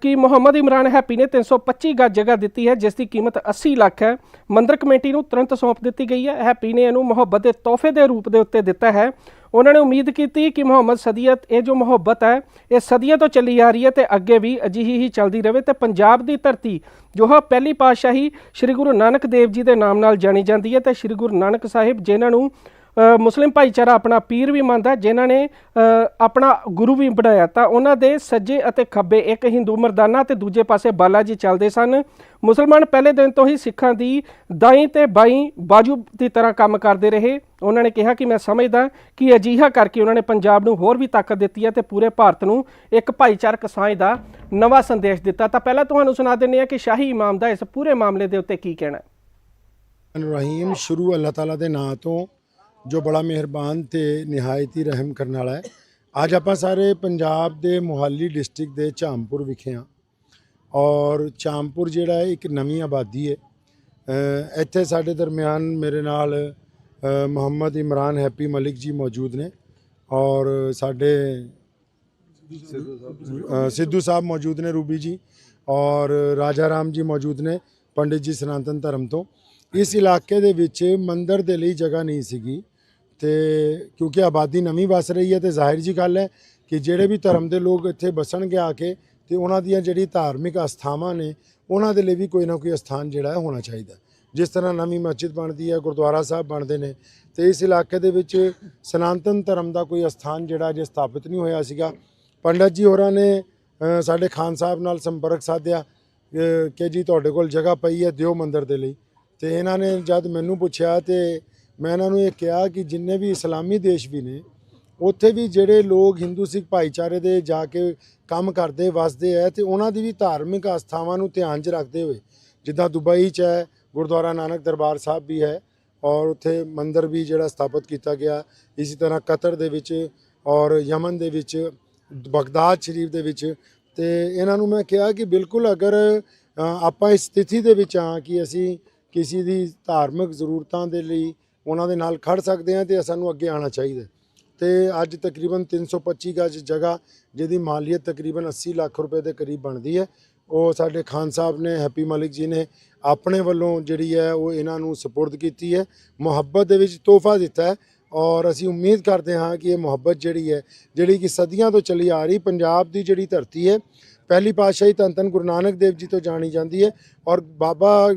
A: ਕਿ ਮੁਹੰਮਦ ਇਮਰਾਨ ਹੈਪੀ ਨੇ 325 ਗੱਜ ਜਗ੍ਹਾ ਦਿੱਤੀ ਹੈ, ਜਿਸ ਦੀ ਕੀਮਤ 80 ਲੱਖ ਹੈ। ਮੰਦਰ ਕਮੇਟੀ ਨੂੰ ਤੁਰੰਤ ਸੌਂਪ ਦਿੱਤੀ ਗਈ ਹੈ। ਹੈਪੀ ਨੇ ਇਹਨੂੰ ਮੁਹੱਬਤ ਦੇ ਤੋਹਫੇ ਦੇ ਰੂਪ ਦੇ ਉੱਤੇ ਦਿੱਤਾ ਹੈ। ਉਹਨਾਂ ਨੇ ਉਮੀਦ ਕੀਤੀ ਕਿ ਮੁਹੰਮਦ ਸਦੀਅਤ, ਇਹ ਜੋ ਮੁਹੱਬਤ ਹੈ, ਇਹ ਸਦੀਆਂ ਤੋਂ ਚੱਲੀ ਆ ਰਹੀ ਹੈ ਤੇ ਅੱਗੇ ਵੀ ਅਜਿਹੀ ਹੀ ਚੱਲਦੀ ਰਹੇ ਤੇ ਪੰਜਾਬ ਦੀ ਧਰਤੀ, ਜੋ ਹੈ ਪਹਿਲੀ ਪਾਤਸ਼ਾਹੀ ਸ੍ਰੀ ਗੁਰੂ ਨਾਨਕ ਦੇਵ ਜੀ ਦੇ ਨਾਮ ਨਾਲ ਜਾਣੀ ਜਾਂਦੀ ਹੈ ਤੇ ਸ੍ਰੀ ਗੁਰੂ ਨਾਨਕ ਸਾਹਿਬ, ਜਿਨ੍ਹਾਂ ਨੂੰ ਮੁਸਲਿਮ ਭਾਈਚਾਰਾ ਆਪਣਾ ਪੀਰ ਵੀ ਮੰਨਦਾ ਜਿਨ੍ਹਾਂ ਨੇ ਆਪਣਾ ਗੁਰੂ ਵੀ ਬਣਾਇਆ ਤਾਂ ਉਹਨਾਂ ਦੇ ਸੱਜੇ ਅਤੇ ਖੱਬੇ ਇੱਕ ਹਿੰਦੂ ਮਰਦਾਨਾ ਤੇ ਦੂਜੇ ਪਾਸੇ ਬਾਲਾ ਜੀ ਚੱਲਦੇ ਸਨ। ਮੁਸਲਮਾਨ ਪਹਿਲੇ ਦਿਨ ਤੋਂ ਹੀ ਸਿੱਖਾਂ ਦੀ ਦਾਈ ਤੇ ਬਾਈ ਬਾਜੂ ਦੀ ਤਰ੍ਹਾਂ ਕੰਮ ਕਰਦੇ ਰਹੇ। ਉਹਨਾਂ ਨੇ ਕਿਹਾ ਕਿ ਮੈਂ ਸਮਝਦਾ ਕਿ ਅਜੀਹਾ ਕਰਕੇ ਉਹਨਾਂ ਨੇ ਪੰਜਾਬ ਨੂੰ ਹੋਰ ਵੀ ਤਾਕਤ ਦਿੱਤੀ ਹੈ ਤੇ ਪੂਰੇ ਭਾਰਤ ਨੂੰ ਇੱਕ ਭਾਈਚਾਰਕ ਸਾਂਝ ਦਾ ਨਵਾਂ ਸੰਦੇਸ਼ ਦਿੱਤਾ। ਤਾਂ ਪਹਿਲਾਂ ਤੁਹਾਨੂੰ ਸੁਣਾ ਦਿੰਦੇ ਹਾਂ ਕਿ ਸ਼ਾਹੀ ਇਮਾਮ ਦਾ ਇਸ ਪੂਰੇ ਮਾਮਲੇ ਦੇ ਉੱਤੇ ਕੀ ਕਹਿਣਾ ਹੈ।
B: ਰਹੀਮ, ਸ਼ੁਰੂ ਅੱਲਾਹ ਤਾਲਾ ਦੇ ਨਾਂ ਤੋਂ ਜੋ ਬੜਾ ਮਿਹਰਬਾਨ ਤੇ ਨਿਹਾਇਤ ਹੀ ਰਹਿਮ ਕਰਨ ਵਾਲਾ ਹੈ। ਅੱਜ ਆਪਾਂ ਸਾਰੇ ਪੰਜਾਬ ਦੇ ਮੁਹਾਲੀ ਡਿਸਟ੍ਰਿਕਟ ਦੇ ਝਾਮਪੁਰ ਵਿਖੇ ਹਾਂ। ਔਰ ਝਾਮਪੁਰ ਜਿਹੜਾ ਹੈ, ਇੱਕ ਨਵੀਂ ਆਬਾਦੀ ਹੈ। ਇੱਥੇ ਸਾਡੇ ਦਰਮਿਆਨ ਮੇਰੇ ਨਾਲ ਮੁਹੰਮਦ ਇਮਰਾਨ ਹੈਪੀ ਮਲਿਕ ਜੀ ਮੌਜੂਦ ਨੇ। ਔਰ ਸਾਡੇ ਸਿੱਧੂ ਸਾਹਿਬ ਮੌਜੂਦ ਨੇ, ਰੂਬੀ ਜੀ। ਔਰ ਰਾਜਾ ਰਾਮ ਜੀ ਮੌਜੂਦ ਨੇ, ਪੰਡਿਤ ਜੀ ਸਨਾਤਨ ਧਰਮ ਤੋਂ। ਇਸ ਇਲਾਕੇ ਦੇ ਵਿੱਚ ਮੰਦਰ ਦੇ ਲਈ ਜਗ੍ਹਾ ਨਹੀਂ ਸੀਗੀ। ਤੇ ਕਿਉਂਕਿ ਆਬਾਦੀ ਨਵੀਂ ਵਸ ਰਹੀ ਹੈ ਤੇ ਜ਼ਾਹਿਰ ਜੀ ਗੱਲ ਹੈ ਕਿ ਜਿਹੜੇ ਵੀ ਧਰਮ ਦੇ ਲੋਕ ਇੱਥੇ ਬਸਣਗੇ ਆ ਕੇ ਤੇ ਉਹਨਾਂ ਦੀਆਂ ਜਿਹੜੀ ਧਾਰਮਿਕ ਅਸਥਾਵਾਂ ਨੇ, ਉਹਨਾਂ ਦੇ ਲਈ ਵੀ ਕੋਈ ਨਾ ਕੋਈ ਅਸਥਾਨ ਜਿਹੜਾ ਹੋਣਾ ਚਾਹੀਦਾ ਜਿਸ ਤਰ੍ਹਾਂ ਨਵੀਂ ਮਸਜਿਦ ਬਣਦੀ ਹੈ, ਗੁਰਦੁਆਰਾ ਸਾਹਿਬ ਬਣਦੇ ਨੇ ਤੇ ਇਸ ਇਲਾਕੇ ਦੇ ਵਿੱਚ ਸਨਾਤਨ ਧਰਮ ਦਾ ਕੋਈ ਅਸਥਾਨ ਜਿਹੜਾ ਜੇ ਸਥਾਪਿਤ ਨਹੀਂ ਹੋਇਆ ਸੀਗਾ। ਪੰਡਤ ਜੀ ਹੋਰਾਂ ਨੇ ਸਾਡੇ ਖਾਨ ਸਾਹਿਬ ਨਾਲ ਸੰਪਰਕ ਸਾਧਿਆ ਕਿ ਜੀ ਤੁਹਾਡੇ ਕੋਲ ਜਗ੍ਹਾ ਪਈ ਹੈ ਦਿਓ ਮੰਦਰ ਦੇ ਲਈ। ਤੇ ਇਹਨਾਂ ਨੇ ਜਦ ਮੈਨੂੰ ਪੁੱਛਿਆ ਤੇ ਮੈਂ ਇਹਨਾਂ ਨੂੰ ਇਹ ਕਿਹਾ ਕਿ ਜਿੰਨੇ ਵੀ ਇਸਲਾਮੀ ਦੇਸ਼ ਵੀ ਨੇ, ਉੱਥੇ ਵੀ ਜਿਹੜੇ ਲੋਕ ਹਿੰਦੂ ਸਿੱਖ ਭਾਈਚਾਰੇ ਦੇ ਜਾ ਕੇ ਕੰਮ ਕਰਦੇ, ਵਸਦੇ ਹੈ ਤੇ ਉਹਨਾਂ ਦੀ ਵੀ ਧਾਰਮਿਕ ਆਸਥਾਵਾਂ ਨੂੰ ਧਿਆਨ 'ਚ ਰੱਖਦੇ ਹੋਏ, ਜਿੱਦਾਂ ਦੁਬਈ 'ਚ ਹੈ, ਗੁਰਦੁਆਰਾ ਨਾਨਕ ਦਰਬਾਰ ਸਾਹਿਬ ਵੀ ਹੈ, ਔਰ ਉੱਥੇ ਮੰਦਰ ਵੀ ਜਿਹੜਾ ਸਥਾਪਿਤ ਕੀਤਾ ਗਿਆ, ਇਸੇ ਤਰ੍ਹਾਂ ਕਤਰ ਦੇ ਵਿੱਚ ਔਰ ਯਮਨ ਦੇ ਵਿੱਚ, ਬਗਦਾਦ ਸ਼ਰੀਫ ਦੇ ਵਿੱਚ, ਤੇ ਇਹਨਾਂ ਨੂੰ ਮੈਂ ਕਿਹਾ ਕਿ ਬਿਲਕੁਲ ਅਗਰ ਆਪਾਂ ਇਸ ਸਥਿਤੀ ਦੇ ਵਿੱਚ ਆ ਕਿ ਅਸੀਂ ਕਿਸੇ ਦੀ ਧਾਰਮਿਕ ਜ਼ਰੂਰਤਾਂ ਦੇ ਲਈ ਉਹਨਾਂ ਦੇ ਨਾਲ ਖੜ ਸਕਦੇ ਹਾਂ ਤੇ ਸਾਨੂੰ ਅੱਗੇ ਆਉਣਾ ਚਾਹੀਦਾ ਤੇ ਅੱਜ ਤਕਰੀਬਨ 325 ਗਜ ਜਗ੍ਹਾ ਜਿਹਦੀ ਮਾਲੀਅਤ ਤਕਰੀਬਨ 80 ਲੱਖ ਰੁਪਏ ਦੇ ਕਰੀਬ ਬਣਦੀ ਹੈ। ਉਹ ਸਾਡੇ ਖਾਨ ਸਾਹਿਬ ਨੇ, ਹੈਪੀ ਮਲਿਕ ਜੀ ਨੇ ਆਪਣੇ ਵੱਲੋਂ ਜਿਹੜੀ ਹੈ ਉਹ ਇਹਨਾਂ ਨੂੰ ਸਪੁਰਦ ਕੀਤੀ ਹੈ। ਮੁਹੱਬਤ ਦੇ ਵਿੱਚ ਤੋਹਫਾ ਦਿੱਤਾ ਹੈ ਔਰ ਅਸੀਂ ਉਮੀਦ ਕਰਦੇ ਹਾਂ ਕਿ ਇਹ ਮੁਹੱਬਤ ਜਿਹੜੀ ਹੈ, ਜਿਹੜੀ ਕਿ ਸਦੀਆਂ ਤੋਂ ਚੱਲੀ ਆ ਰਹੀ ਪੰਜਾਬ ਦੀ ਜਿਹੜੀ ਧਰਤੀ ਹੈ, ਪਹਿਲੀ ਪਾਤਸ਼ਾਹੀ ਧੰਨ ਧੰਨ ਗੁਰੂ ਨਾਨਕ ਦੇਵ ਜੀ ਤੋਂ ਜਾਣੀ ਜਾਂਦੀ ਹੈ ਔਰ ਬਾਬਾ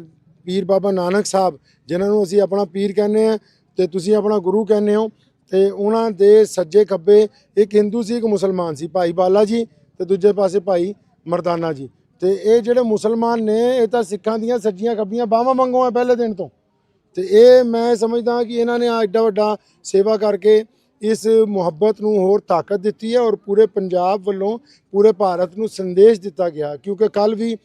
B: ਪੀਰ ਬਾਬਾ ਨਾਨਕ ਸਾਹਿਬ, ਜਿਨ੍ਹਾਂ ਨੂੰ ਅਸੀਂ ਆਪਣਾ ਪੀਰ ਕਹਿੰਦੇ ਆ ਤੇ ਤੁਸੀਂ ਆਪਣਾ ਗੁਰੂ ਕਹਿੰਦੇ ਹੋ, ਤੇ ਉਹਨਾਂ ਦੇ ਸੱਜੇ ਖੱਬੇ ਇੱਕ ਹਿੰਦੂ ਸੀ, ਇੱਕ ਮੁਸਲਮਾਨ ਸੀ, ਭਾਈ ਬਾਲਾ ਜੀ ਤੇ ਦੂਜੇ ਪਾਸੇ ਭਾਈ ਮਰਦਾਨਾ ਜੀ। ਤੇ ਇਹ ਜਿਹੜੇ ਮੁਸਲਮਾਨ ਨੇ, ਇਹ ਤਾਂ ਸਿੱਖਾਂ ਦੀਆਂ ਸੱਜੀਆਂ ਖੱਬੀਆਂ ਬਾਹਾਂ ਮੰਗੋ ਆ ਪਹਿਲੇ ਦਿਨ ਤੋਂ। ਤੇ ਇਹ ਮੈਂ ਸਮਝਦਾ ਕਿ ਇਹਨਾਂ ਨੇ ਐਡਾ ਵੱਡਾ ਸੇਵਾ ਕਰਕੇ ਇਸ ਮੁਹੱਬਤ ਨੂੰ ਹੋਰ ਤਾਕਤ ਦਿੱਤੀ ਹੈ ਔਰ ਪੂਰੇ ਪੰਜਾਬ ਵੱਲੋਂ ਪੂਰੇ ਭਾਰਤ ਨੂੰ ਸੰਦੇਸ਼ ਦਿੱਤਾ ਗਿਆ, ਕਿਉਂਕਿ ਕੱਲ ਵੀ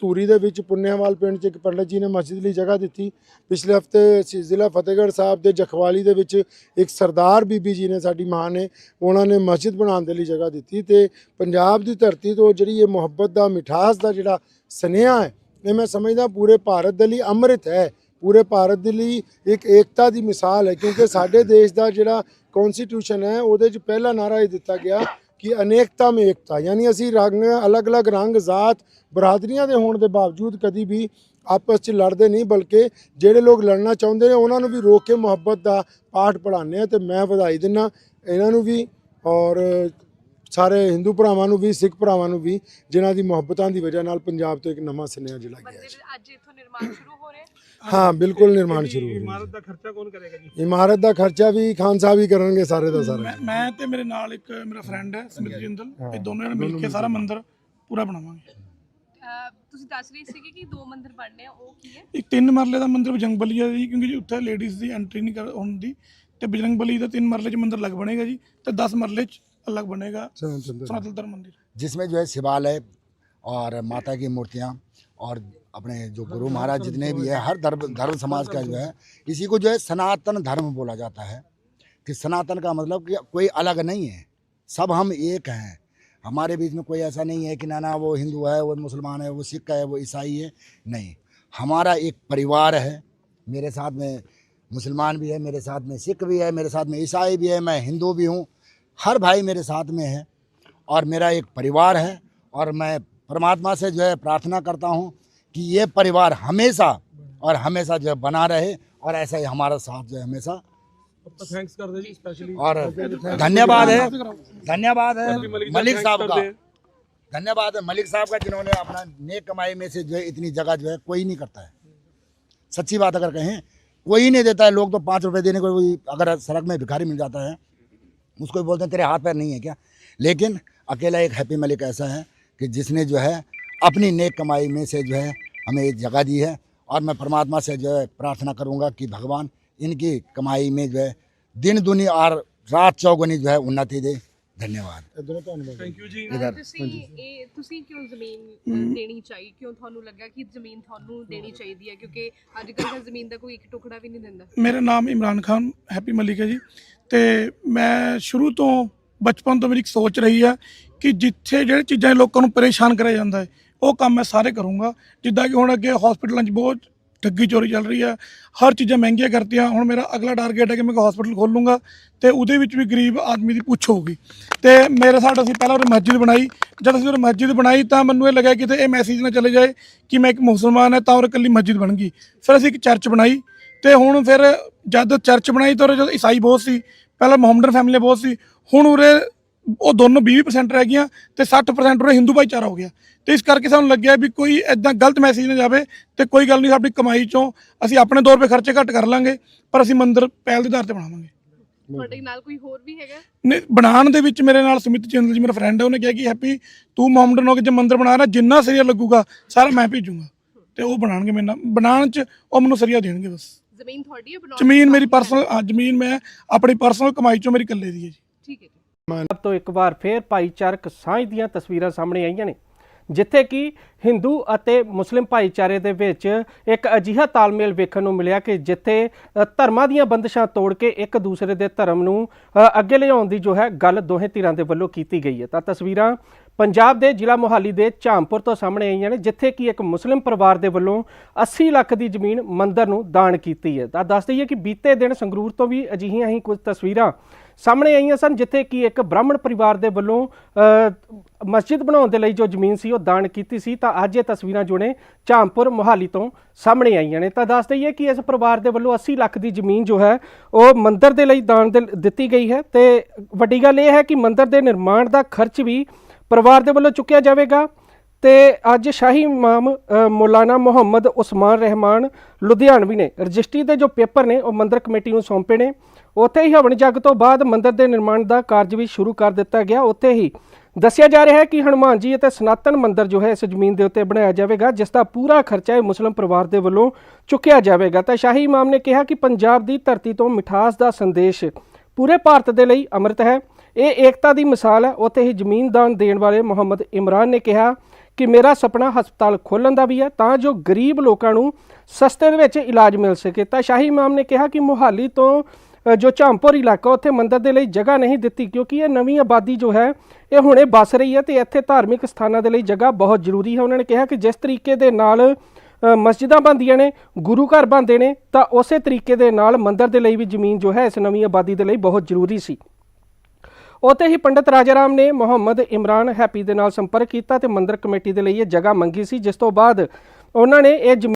B: ਧੂਰੀ ਦੇ ਵਿੱਚ ਪੁੰਨਿਆਵਾਲ ਪਿੰਡ 'ਚ ਇੱਕ ਪੰਡਤ ਜੀ ਨੇ ਮਸਜਿਦ ਲਈ ਜਗ੍ਹਾ ਦਿੱਤੀ। ਪਿਛਲੇ ਹਫ਼ਤੇ ਜ਼ਿਲ੍ਹਾ ਫਤਿਹਗੜ੍ਹ ਸਾਹਿਬ ਦੇ ਜਖਵਾਲੀ ਦੇ ਵਿੱਚ ਇੱਕ ਸਰਦਾਰ ਬੀਬੀ ਜੀ ਨੇ ਸਾਡੀ ਮਾਂ ਨੇ, ਉਹਨਾਂ ਨੇ ਮਸਜਿਦ ਬਣਾਉਣ ਦੇ ਲਈ ਜਗ੍ਹਾ ਦਿੱਤੀ ਤੇ ਪੰਜਾਬ ਦੀ ਧਰਤੀ ਤੋਂ ਜਿਹੜੀ ਇਹ ਮੁਹੱਬਤ ਦਾ, ਮਿਠਾਸ ਦਾ ਜਿਹੜਾ ਸਨੇਹਾ ਹੈ, ਇਹ ਮੈਂ ਸਮਝਦਾ ਪੂਰੇ ਭਾਰਤ ਦੇ ਲਈ ਅੰਮ੍ਰਿਤ ਹੈ। ਪੂਰੇ ਭਾਰਤ ਦੇ ਲਈ ਇੱਕ ਏਕਤਾ ਦੀ ਮਿਸਾਲ ਹੈ ਕਿਉਂਕਿ ਸਾਡੇ ਦੇਸ਼ ਦਾ ਜਿਹੜਾ ਕਨਸਟੀਟਿਊਸ਼ਨ ਹੈ, ਉਹਦੇ 'ਚ ਪਹਿਲਾ ਨਾਰਾ ਇਹ ਦਿੱਤਾ ਗਿਆ ਕਿ ਅਨੇਕਤਾ ਮੇਂ ਏਕਤਾ, ਯਾਨੀ ਅਸੀਂ ਰੰਗ, ਅਲੱਗ-ਅਲੱਗ ਰੰਗ, ਜ਼ਾਤ, ਬਰਾਦਰੀਆਂ ਦੇ ਹੋਣ ਦੇ ਬਾਵਜੂਦ ਕਦੀ ਵੀ ਆਪਸ 'ਚ ਲੜਦੇ ਨਹੀਂ, ਬਲਕਿ ਜਿਹੜੇ ਲੋਕ ਲੜਨਾ ਚਾਹੁੰਦੇ ਨੇ, ਉਹਨਾਂ ਨੂੰ ਵੀ ਰੋਕ ਕੇ ਮੁਹੱਬਤ ਦਾ ਪਾਠ ਪੜ੍ਹਾਉਂਦੇ ਆ ਤੇ ਮੈਂ ਵਧਾਈ ਦਿੰਦਾ ਇਹਨਾਂ ਨੂੰ ਵੀ ਔਰ ਸਾਰੇ ਹਿੰਦੂ ਭਰਾਵਾਂ ਨੂੰ ਵੀ, ਸਿੱਖ ਭਰਾਵਾਂ ਨੂੰ ਵੀ, ਜਿਨ੍ਹਾਂ ਦੀ ਮੁਹੱਬਤਾਂ ਦੀ ਵਜ੍ਹਾ ਨਾਲ ਪੰਜਾਬ ਤੋਂ ਇੱਕ ਨਵਾਂ ਸੁਨੇਹਾ ਜਿਹੜਾ ਗਿਆ
C: ਅੱਜ ਇੱਥੋਂ ਨਿਰਮਾਣ ਸ਼ੁਰੂ ਹੋ ਰਿਹਾ ਹੈ
B: ਹਾਂ ਬਿਲਕੁਲ ਨਿਰਮਾਣ ਸ਼ੁਰੂ ਹੋ ਗਿਆ
D: ਇਮਾਰਤ ਦਾ ਖਰਚਾ ਕੌਣ ਕਰੇਗਾ ਜੀ
B: ਇਮਾਰਤ ਦਾ ਖਰਚਾ ਵੀ ਖਾਨ ਸਾਹਿਬ ਹੀ ਕਰਨਗੇ ਸਾਰੇ ਦਾ ਸਾਰਾ
D: ਮੈਂ ਮੈਂ ਤੇ ਮੇਰੇ ਨਾਲ ਇੱਕ ਮੇਰਾ ਫਰੈਂਡ ਹੈ ਸਮਿਤ ਜਿੰਦਲ
B: ਹਾਂ।
D: ਇਹ ਦੋਨੋਂ ਜਣੇ ਮਿਲ ਕੇ ਸਾਰਾ ਮੰਦਿਰ ਪੂਰਾ ਬਣਾਵਾਂਗੇ
C: ਅਹ ਤੁਸੀਂ ਦੱਸ ਰਹੇ ਸੀਗੇ ਕਿ ਦੋ ਮੰਦਿਰ ਬਣਨੇ ਆ ਉਹ ਕੀ ਹੈ
D: ਇੱਕ ਤਿੰਨ ਮਰਲੇ ਦਾ ਮੰਦਿਰ ਬਜਰੰਗ ਬਲੀ ਹੈ ਜੀ ਕਿਉਂਕਿ ਜੀ ਉੱਥੇ ਲੇਡੀਜ਼ ਦੀ ਐਂਟਰੀ ਨਹੀਂ ਕਰ ਹੁੰਦੀ ਤੇ ਬਜਰੰਗ ਬਲੀ ਦਾ ਤਿੰਨ ਮਰਲੇ 'ਚ ਮੰਦਿਰ ਲੱਗ ਬਣੇਗਾ ਜੀ ਤੇ 10 ਮਰਲੇ 'ਚ ਅਲੱਗ ਬਣੇਗਾ
B: ਸਨਾਤਨ
D: ਸਨਾਤਨ ਧਰਮ ਮੰਦਿਰ
E: जिसमें जो है शिवालय और माता की मूर्तियाँ और अपने जो गुरु महाराज जितने भी है हर धर्म धर्म समाज का जो है। इसी को जो है सनातन धर्म बोला जाता है कि सनातन का मतलब कि कोई अलग नहीं है। सब हम एक हैं। हमारे बीच में कोई ऐसा नहीं है कि ना ना वो हिंदू है वो मुसलमान है वो सिख है वो ईसाई है नहीं। हमारा एक परिवार है। मेरे साथ में मुसलमान भी है मेरे साथ में सिख भी है मेरे साथ में ईसाई भी है मैं हिंदू भी हूँ। हर भाई मेरे साथ में है और मेरा एक परिवार है और मैं परमात्मा से जो है प्रार्थना करता हूँ कि ये परिवार हमेशा और हमेशा जो बना रहे और ऐसा ही हमारा साथ जो है हमेशा।
D: थैंक्स कर स्पेशली
E: और धन्यवाद है धन्यवाद है मलिक साहब का। धन्यवाद है मलिक साहब का जिन्होंने अपना नेक कमाई में से जो है इतनी जगह जो है कोई नहीं करता है। सच्ची बात अगर कहें कोई नहीं देता है लोग तो पाँच रुपए देने को अगर सड़क में भिखारी मिल जाता है उसको भी बोलते हैं तेरे हाथ पैर नहीं है क्या? लेकिन अकेला एक हैप्पी मलिक ऐसा है कि जिसने जो है अपनी नेक कमाई में से जो है हमें ये जगह दी है और मैं परमात्मा से जो है प्रार्थना करूंगा कि भगवान इनकी कमाई में जो है दिन दुनी और रात चौगुनी जो है उन्नति दे धन्यवाद
B: ਇਧਰੋਂ ਧੰਨਵਾਦ
D: ਥੈਂਕ ਯੂ ਜੀ
E: इधर
C: ਤੁਸੀਂ ਇਹ ਤੁਸੀਂ ਕਿਉਂ ਜ਼ਮੀਨ ਅਹ, ਦੇਣੀ ਚਾਹੀ ਕਿਉਂ ਤੁਹਾਨੂੰ ਲੱਗਾ ਕਿ ਜ਼ਮੀਨ ਤੁਹਾਨੂੰ ਦੇਣੀ ਚਾਹੀਦੀ ਹੈ ਕਿਉਂਕਿ ਅੱਜ ਕੱਲ੍ਹ ਤਾਂ ਜ਼ਮੀਨ ਦਾ ਕੋਈ ਇੱਕ ਟੁਕੜਾ ਵੀ ਨਹੀਂ ਦਿੰਦਾ
D: ਮੇਰਾ ਨਾਮ ਇਮਰਾਨ ਖਾਨ ਹੈਪੀ ਮਲਿਕ ਹੈ ਜੀ ਤੇ ਮੈਂ ਸ਼ੁਰੂ ਤੋਂ ਬਚਪਨ ਤੋਂ ਮੇਰੀ ਇੱਕ ਸੋਚ ਰਹੀ ਹੈ ਕਿ ਜਿੱਥੇ ਜਿਹੜੇ ਚੀਜ਼ਾਂ ਲੋਕਾਂ ਨੂੰ ਪਰੇਸ਼ਾਨ ਕਰਿਆ ਜਾਂਦਾ ਹੈ ਉਹ ਕੰਮ ਮੈਂ ਸਾਰੇ ਕਰੂੰਗਾ। ਜਿੱਦਾਂ ਕਿ ਹੁਣ ਅੱਗੇ ਹਸਪੀਟਲਾਂ 'ਚ ਬਹੁਤ ਠੱਗੀ ਚੋਰੀ ਚੱਲ ਰਹੀ ਹੈ। ਹਰ ਚੀਜ਼ਾਂ ਮਹਿੰਗੀਆਂ ਕਰਤੀਆਂ। ਹੁਣ ਮੇਰਾ ਅਗਲਾ ਟਾਰਗੇਟ ਹੈ ਕਿ ਮੈਂ ਹਸਪੀਟਲ ਖੋਲੂੰਗਾ ਤੇ ਉਹਦੇ ਵਿੱਚ ਵੀ ਗਰੀਬ ਆਦਮੀ ਦੀ ਪੁੱਛ ਹੋਊਗੀ। ਤੇ ਮੇਰੇ ਸਾਡਾ ਅਸੀਂ ਪਹਿਲਾਂ ਉਹ ਮਸਜਿਦ ਬਣਾਈ। ਜਦ ਅਸੀਂ ਉਹ ਮਸਜਿਦ ਬਣਾਈ ਤਾਂ ਮੈਨੂੰ ਇਹ ਲੱਗਿਆ ਕਿਤੇ ਇਹ ਮੈਸੇਜ ਨਾ ਚਲੇ ਜਾਏ ਕਿ ਮੈਂ ਇੱਕ ਮੁਸਲਮਾਨ ਹਾਂ ਤਾਂ ਉਹ ਇਕੱਲੀ ਮਸਜਿਦ ਬਣ ਗਈ। ਫਿਰ ਅਸੀਂ ਇੱਕ ਚਰਚ ਬਣਾਈ। ਤੇ ਹੁਣ ਫਿਰ ਜਦ ਚਰਚ ਬਣਾਈ ਤਾਂ ਉਰੇ ਜਦ ਈਸਾਈ ਬਹੁਤ ਸੀ। ਪਹਿਲਾਂ ਮੁਹੰਮਦਨ ਫੈਮਿਲੀ ਬਹੁਤ ਸੀ। ਹੁਣ ਉਰੇ ਉਹ ਦੋਨੋਂ 20% ਰਹਿ ਗਈਆਂ ਤੇ 60% ਉਰੇ ਹਿੰਦੂ ਭਾਈਚਾਰਾ ਹੋ ਗਿਆ। ਤੇ ਇਸ ਕਰਕੇ ਸਾਨੂੰ ਲੱਗਿਆ ਵੀ ਕੋਈ ਐਦਾਂ ਗਲਤ ਮੈਸੇਜ ਨਾ ਜਾਵੇ ਤੇ ਕੋਈ ਗੱਲ ਨਹੀਂ ਆਪਣੀ ਕਮਾਈ ਚੋਂ ਅਸੀਂ ਆਪਣੇ ਤੌਰ 'ਤੇ ਖਰਚੇ ਘੱਟ ਕਰ ਲਾਂਗੇ ਪਰ ਅਸੀਂ ਮੰਦਿਰ ਪਹਿਲ ਦੇ ਆਧਾਰ ਤੇ ਬਣਾਵਾਂਗੇ।
C: ਤੁਹਾਡੇ ਨਾਲ ਕੋਈ ਹੋਰ ਵੀ ਹੈਗਾ?
D: ਨੇ ਬਣਾਉਣ ਦੇ ਵਿੱਚ ਮੇਰੇ ਨਾਲ ਸੁਮਿਤ ਚੰਦਲ ਜੀ ਮੇਰਾ ਫਰੈਂਡ ਹੈ ਉਹਨੇ ਕਿਹਾ ਕਿ ਹੈਪੀ ਤੂੰ ਮੁਹੰਮਦਨ ਹੋ ਕੇ ਜੇ ਮੰਦਿਰ ਬਣਾ ਰਿਹਾ ਜਿੰਨਾ ਸਰੀਆ ਲੱਗੂਗਾ ਸਾਰਾ ਮੈਂ ਭੇਜੂਗਾ। ਤੇ ਉਹ ਬਣਾਉਣਗੇ ਮੇਰੇ ਨਾਲ। ਬਣਾਉਣ 'ਚ ਉਹ ਮੈਨੂੰ ਸਰੀਆ ਦੇਣਗੇ ਬਸ।
C: ਜ਼ਮੀਨ ਤੁਹਾਡੀ ਹੈ ਬਣਾਉਣ
D: ਜ਼ਮੀਨ ਮੇਰੀ? ਪਰਸਨਲ ਜ਼ਮੀਨ ਮੈਂ ਆਪਣੀ ਪਰਸਨਲ ਕਮਾਈ ਚੋਂ ਮੇਰੀ ਇਕੱਲੇ ਦੀ ਹੈ ਜੀ।
C: ਠੀਕ ਹੈ।
A: ਸਭ ਤੋਂ ਇੱਕ ਵਾਰ ਫੇਰ ਭਾਈਚਾਰਕ ਸਾਂਝ ਦੀਆਂ ਤਸਵੀਰਾਂ ਸਾਹਮਣੇ ਆਈਆਂ ਨੇ, ਜਿੱਥੇ ਕਿ ਹਿੰਦੂ ਅਤੇ ਮੁਸਲਿਮ ਭਾਈਚਾਰੇ ਦੇ ਵਿੱਚ ਇੱਕ ਅਜਿਹਾ ਤਾਲਮੇਲ ਵੇਖਣ ਨੂੰ ਮਿਲਿਆ ਕਿ ਜਿੱਥੇ ਧਰਮਾਂ ਦੀਆਂ ਬੰਦਸ਼ਾਂ ਤੋੜ ਕੇ ਇੱਕ ਦੂਸਰੇ ਦੇ ਧਰਮ ਨੂੰ ਅੱਗੇ ਲਿਆਉਣ ਦੀ ਜੋ ਹੈ ਗੱਲ ਦੋਹੇ ਧਿਰਾਂ ਦੇ ਵੱਲੋਂ ਕੀਤੀ ਗਈ ਹੈ। ਤਾਂ ਤਸਵੀਰਾਂ ਪੰਜਾਬ ਦੇ ਜ਼ਿਲ੍ਹਾ ਮੋਹਾਲੀ ਦੇ ਝਾਂਪੁਰ ਤੋਂ ਸਾਹਮਣੇ ਆਈਆਂ ਨੇ, ਜਿੱਥੇ ਕਿ ਇੱਕ ਮੁਸਲਿਮ ਪਰਿਵਾਰ ਦੇ ਵੱਲੋਂ 80 ਲੱਖ ਦੀ ਜ਼ਮੀਨ ਮੰਦਰ ਨੂੰ ਦਾਨ ਕੀਤੀ ਹੈ। ਤਾਂ ਦੱਸ ਦਈਏ ਕਿ ਬੀਤੇ ਦਿਨ ਸੰਗਰੂਰ ਤੋਂ ਵੀ ਅਜਿਹੀਆਂ ਹੀ ਕੁਝ ਤਸਵੀਰਾਂ ਸਾਹਮਣੇ ਆਈਆਂ ਸਨ, ਜਿੱਥੇ ਕਿ ਇੱਕ ਬ੍ਰਾਹਮਣ ਪਰਿਵਾਰ ਦੇ ਵੱਲੋਂ ਮਸਜਿਦ ਬਣਾਉਣ ਦੇ ਲਈ ਜੋ ਜ਼ਮੀਨ ਸੀ, ਉਹ ਦਾਨ ਕੀਤੀ ਸੀ। ਤਾਂ ਅੱਜ ਇਹ ਤਸਵੀਰਾਂ ਜੋ ਨੇ ਝਾਂਪੁਰ ਮੋਹਾਲੀ ਤੋਂ ਸਾਹਮਣੇ ਆਈਆਂ ਨੇ। ਤਾਂ ਦੱਸ ਦਈਏ ਕਿ ਇਸ ਪਰਿਵਾਰ ਦੇ ਵੱਲੋਂ 80 ਲੱਖ ਦੀ ਜ਼ਮੀਨ ਜੋ ਹੈ, ਉਹ ਮੰਦਿਰ ਦੇ ਲਈ ਦਾਨ ਦੇ, ਦਿੱਤੀ ਗਈ ਹੈ। ਤੇ ਵੱਡੀ ਗੱਲ ਇਹ ਹੈ ਕਿ ਮੰਦਿਰ ਦੇ ਨਿਰਮਾਣ ਦਾ ਖਰਚ ਵੀ ਪਰਿਵਾਰ ਦੇ ਵੱਲੋਂ ਚੁੱਕਿਆ ਜਾਵੇਗਾ। ਤੇ ਅੱਜ ਸ਼ਾਹੀ ਇਮਾਮ ਮੌਲਾਨਾ ਮੁਹੰਮਦ ਉਸਮਾਨ ਰਹਿਮਾਨ ਲੁਧਿਆਣਵੀ ਨੇ ਰਜਿਸਟਰੀ ਦੇ ਜੋ ਪੇਪਰ ਨੇ, ਉਹ ਮੰਦਰ ਕਮੇਟੀ ਨੂੰ ਸੌਂਪੇ ਨੇ। ਉੱਥੇ ਹੀ ਹਵਨ ਜੱਗ ਤੋਂ ਬਾਅਦ ਮੰਦਰ ਦੇ ਨਿਰਮਾਣ ਦਾ ਕਾਰਜ ਵੀ ਸ਼ੁਰੂ ਕਰ ਦਿੱਤਾ ਗਿਆ। ਉੱਥੇ ਹੀ ਦੱਸਿਆ ਜਾ ਰਿਹਾ ਹੈ ਕਿ ਹਨੂਮਾਨ ਜੀ ਅਤੇ ਸਨਾਤਨ ਮੰਦਿਰ ਜੋ ਹੈ, ਇਸ ਜ਼ਮੀਨ ਦੇ ਉੱਤੇ ਬਣਾਇਆ ਜਾਵੇਗਾ, ਜਿਸ ਦਾ ਪੂਰਾ ਖਰਚਾ ਇਹ ਮੁਸਲਿਮ ਪਰਿਵਾਰ ਦੇ ਵੱਲੋਂ ਚੁੱਕਿਆ ਜਾਵੇਗਾ। ਤਾਂ ਸ਼ਾਹੀ ਇਮਾਮ ਨੇ ਕਿਹਾ ਕਿ ਪੰਜਾਬ ਦੀ ਧਰਤੀ ਤੋਂ ਮਿਠਾਸ ਦਾ ਸੰਦੇਸ਼ ਪੂਰੇ ਭਾਰਤ ਦੇ ਲਈ ਅੰਮ੍ਰਿਤ ਹੈ। ਇਹ ਏਕਤਾ ਦੀ ਮਿਸਾਲ ਹੈ। ਉੱਥੇ ਹੀ ਜ਼ਮੀਨ ਦਾਨ ਦੇਣ ਵਾਲੇ ਮੁਹੰਮਦ ਇਮਰਾਨ ਨੇ ਕਿਹਾ ਕਿ ਮੇਰਾ ਸੁਪਨਾ ਹਸਪਤਾਲ ਖੋਲ੍ਹਣ ਦਾ ਵੀ ਹੈ, ਤਾਂ ਜੋ ਗਰੀਬ ਲੋਕਾਂ ਨੂੰ ਸਸਤੇ ਦੇ ਵਿੱਚ ਇਲਾਜ ਮਿਲ ਸਕੇ। ਤਾਂ ਸ਼ਾਹੀ ਇਮਾਮ ਨੇ ਕਿਹਾ ਕਿ ਮੁਹਾਲੀ ਤੋਂ ਜੋ ਝਾਂਪੁਰ ਇਲਾਕਾ ਉੱਥੇ ਮੰਦਰ ਦੇ ਲਈ ਜਗ੍ਹਾ ਨਹੀਂ ਦਿੱਤੀ, ਕਿਉਂਕਿ ਇਹ ਨਵੀਂ ਆਬਾਦੀ ਜੋ ਹੈ, ਇਹ ਹੁਣੇ ਬਸ ਰਹੀ ਹੈ ਤੇ ਇੱਥੇ ਧਾਰਮਿਕ ਸਥਾਨਾਂ ਦੇ ਲਈ ਜਗ੍ਹਾ ਬਹੁਤ ਜ਼ਰੂਰੀ ਹੈ। ਉਹਨਾਂ ਨੇ ਕਿਹਾ ਕਿ ਜਿਸ ਤਰੀਕੇ ਦੇ ਨਾਲ ਮਸਜਿਦਾਂ ਬਣਦੀਆਂ ਨੇ, ਗੁਰੂ ਘਰ ਬਣਦੇ ਨੇ, ਤਾਂ ਉਸੇ ਤਰੀਕੇ ਦੇ ਨਾਲ ਮੰਦਰ ਦੇ ਲਈ ਵੀ ਜ਼ਮੀਨ ਜੋ ਹੈ, ਇਸ ਨਵੀਂ ਆਬਾਦੀ ਦੇ ਲਈ ਬਹੁਤ ਜ਼ਰੂਰੀ ਸੀ। ਉੱਥੇ ਹੀ ਪੰਡਿਤ ਰਾਜਾਰਾਮ ਨੇ ਮੁਹੰਮਦ ਇਮਰਾਨ ਹੈਪੀ ਦੇ ਨਾਲ ਸੰਪਰਕ ਕੀਤਾ ਤੇ ਮੰਦਰ ਕਮੇਟੀ ਦੇ ਲਈ ਇਹ ਜਗ੍ਹਾ ਮੰਗੀ ਸੀ। ਜਿਸ ਤੋਂ ਬਾਅਦ ਉਹਨਾਂ ਨੇ ਇਹ ਜ਼ਮੀਨ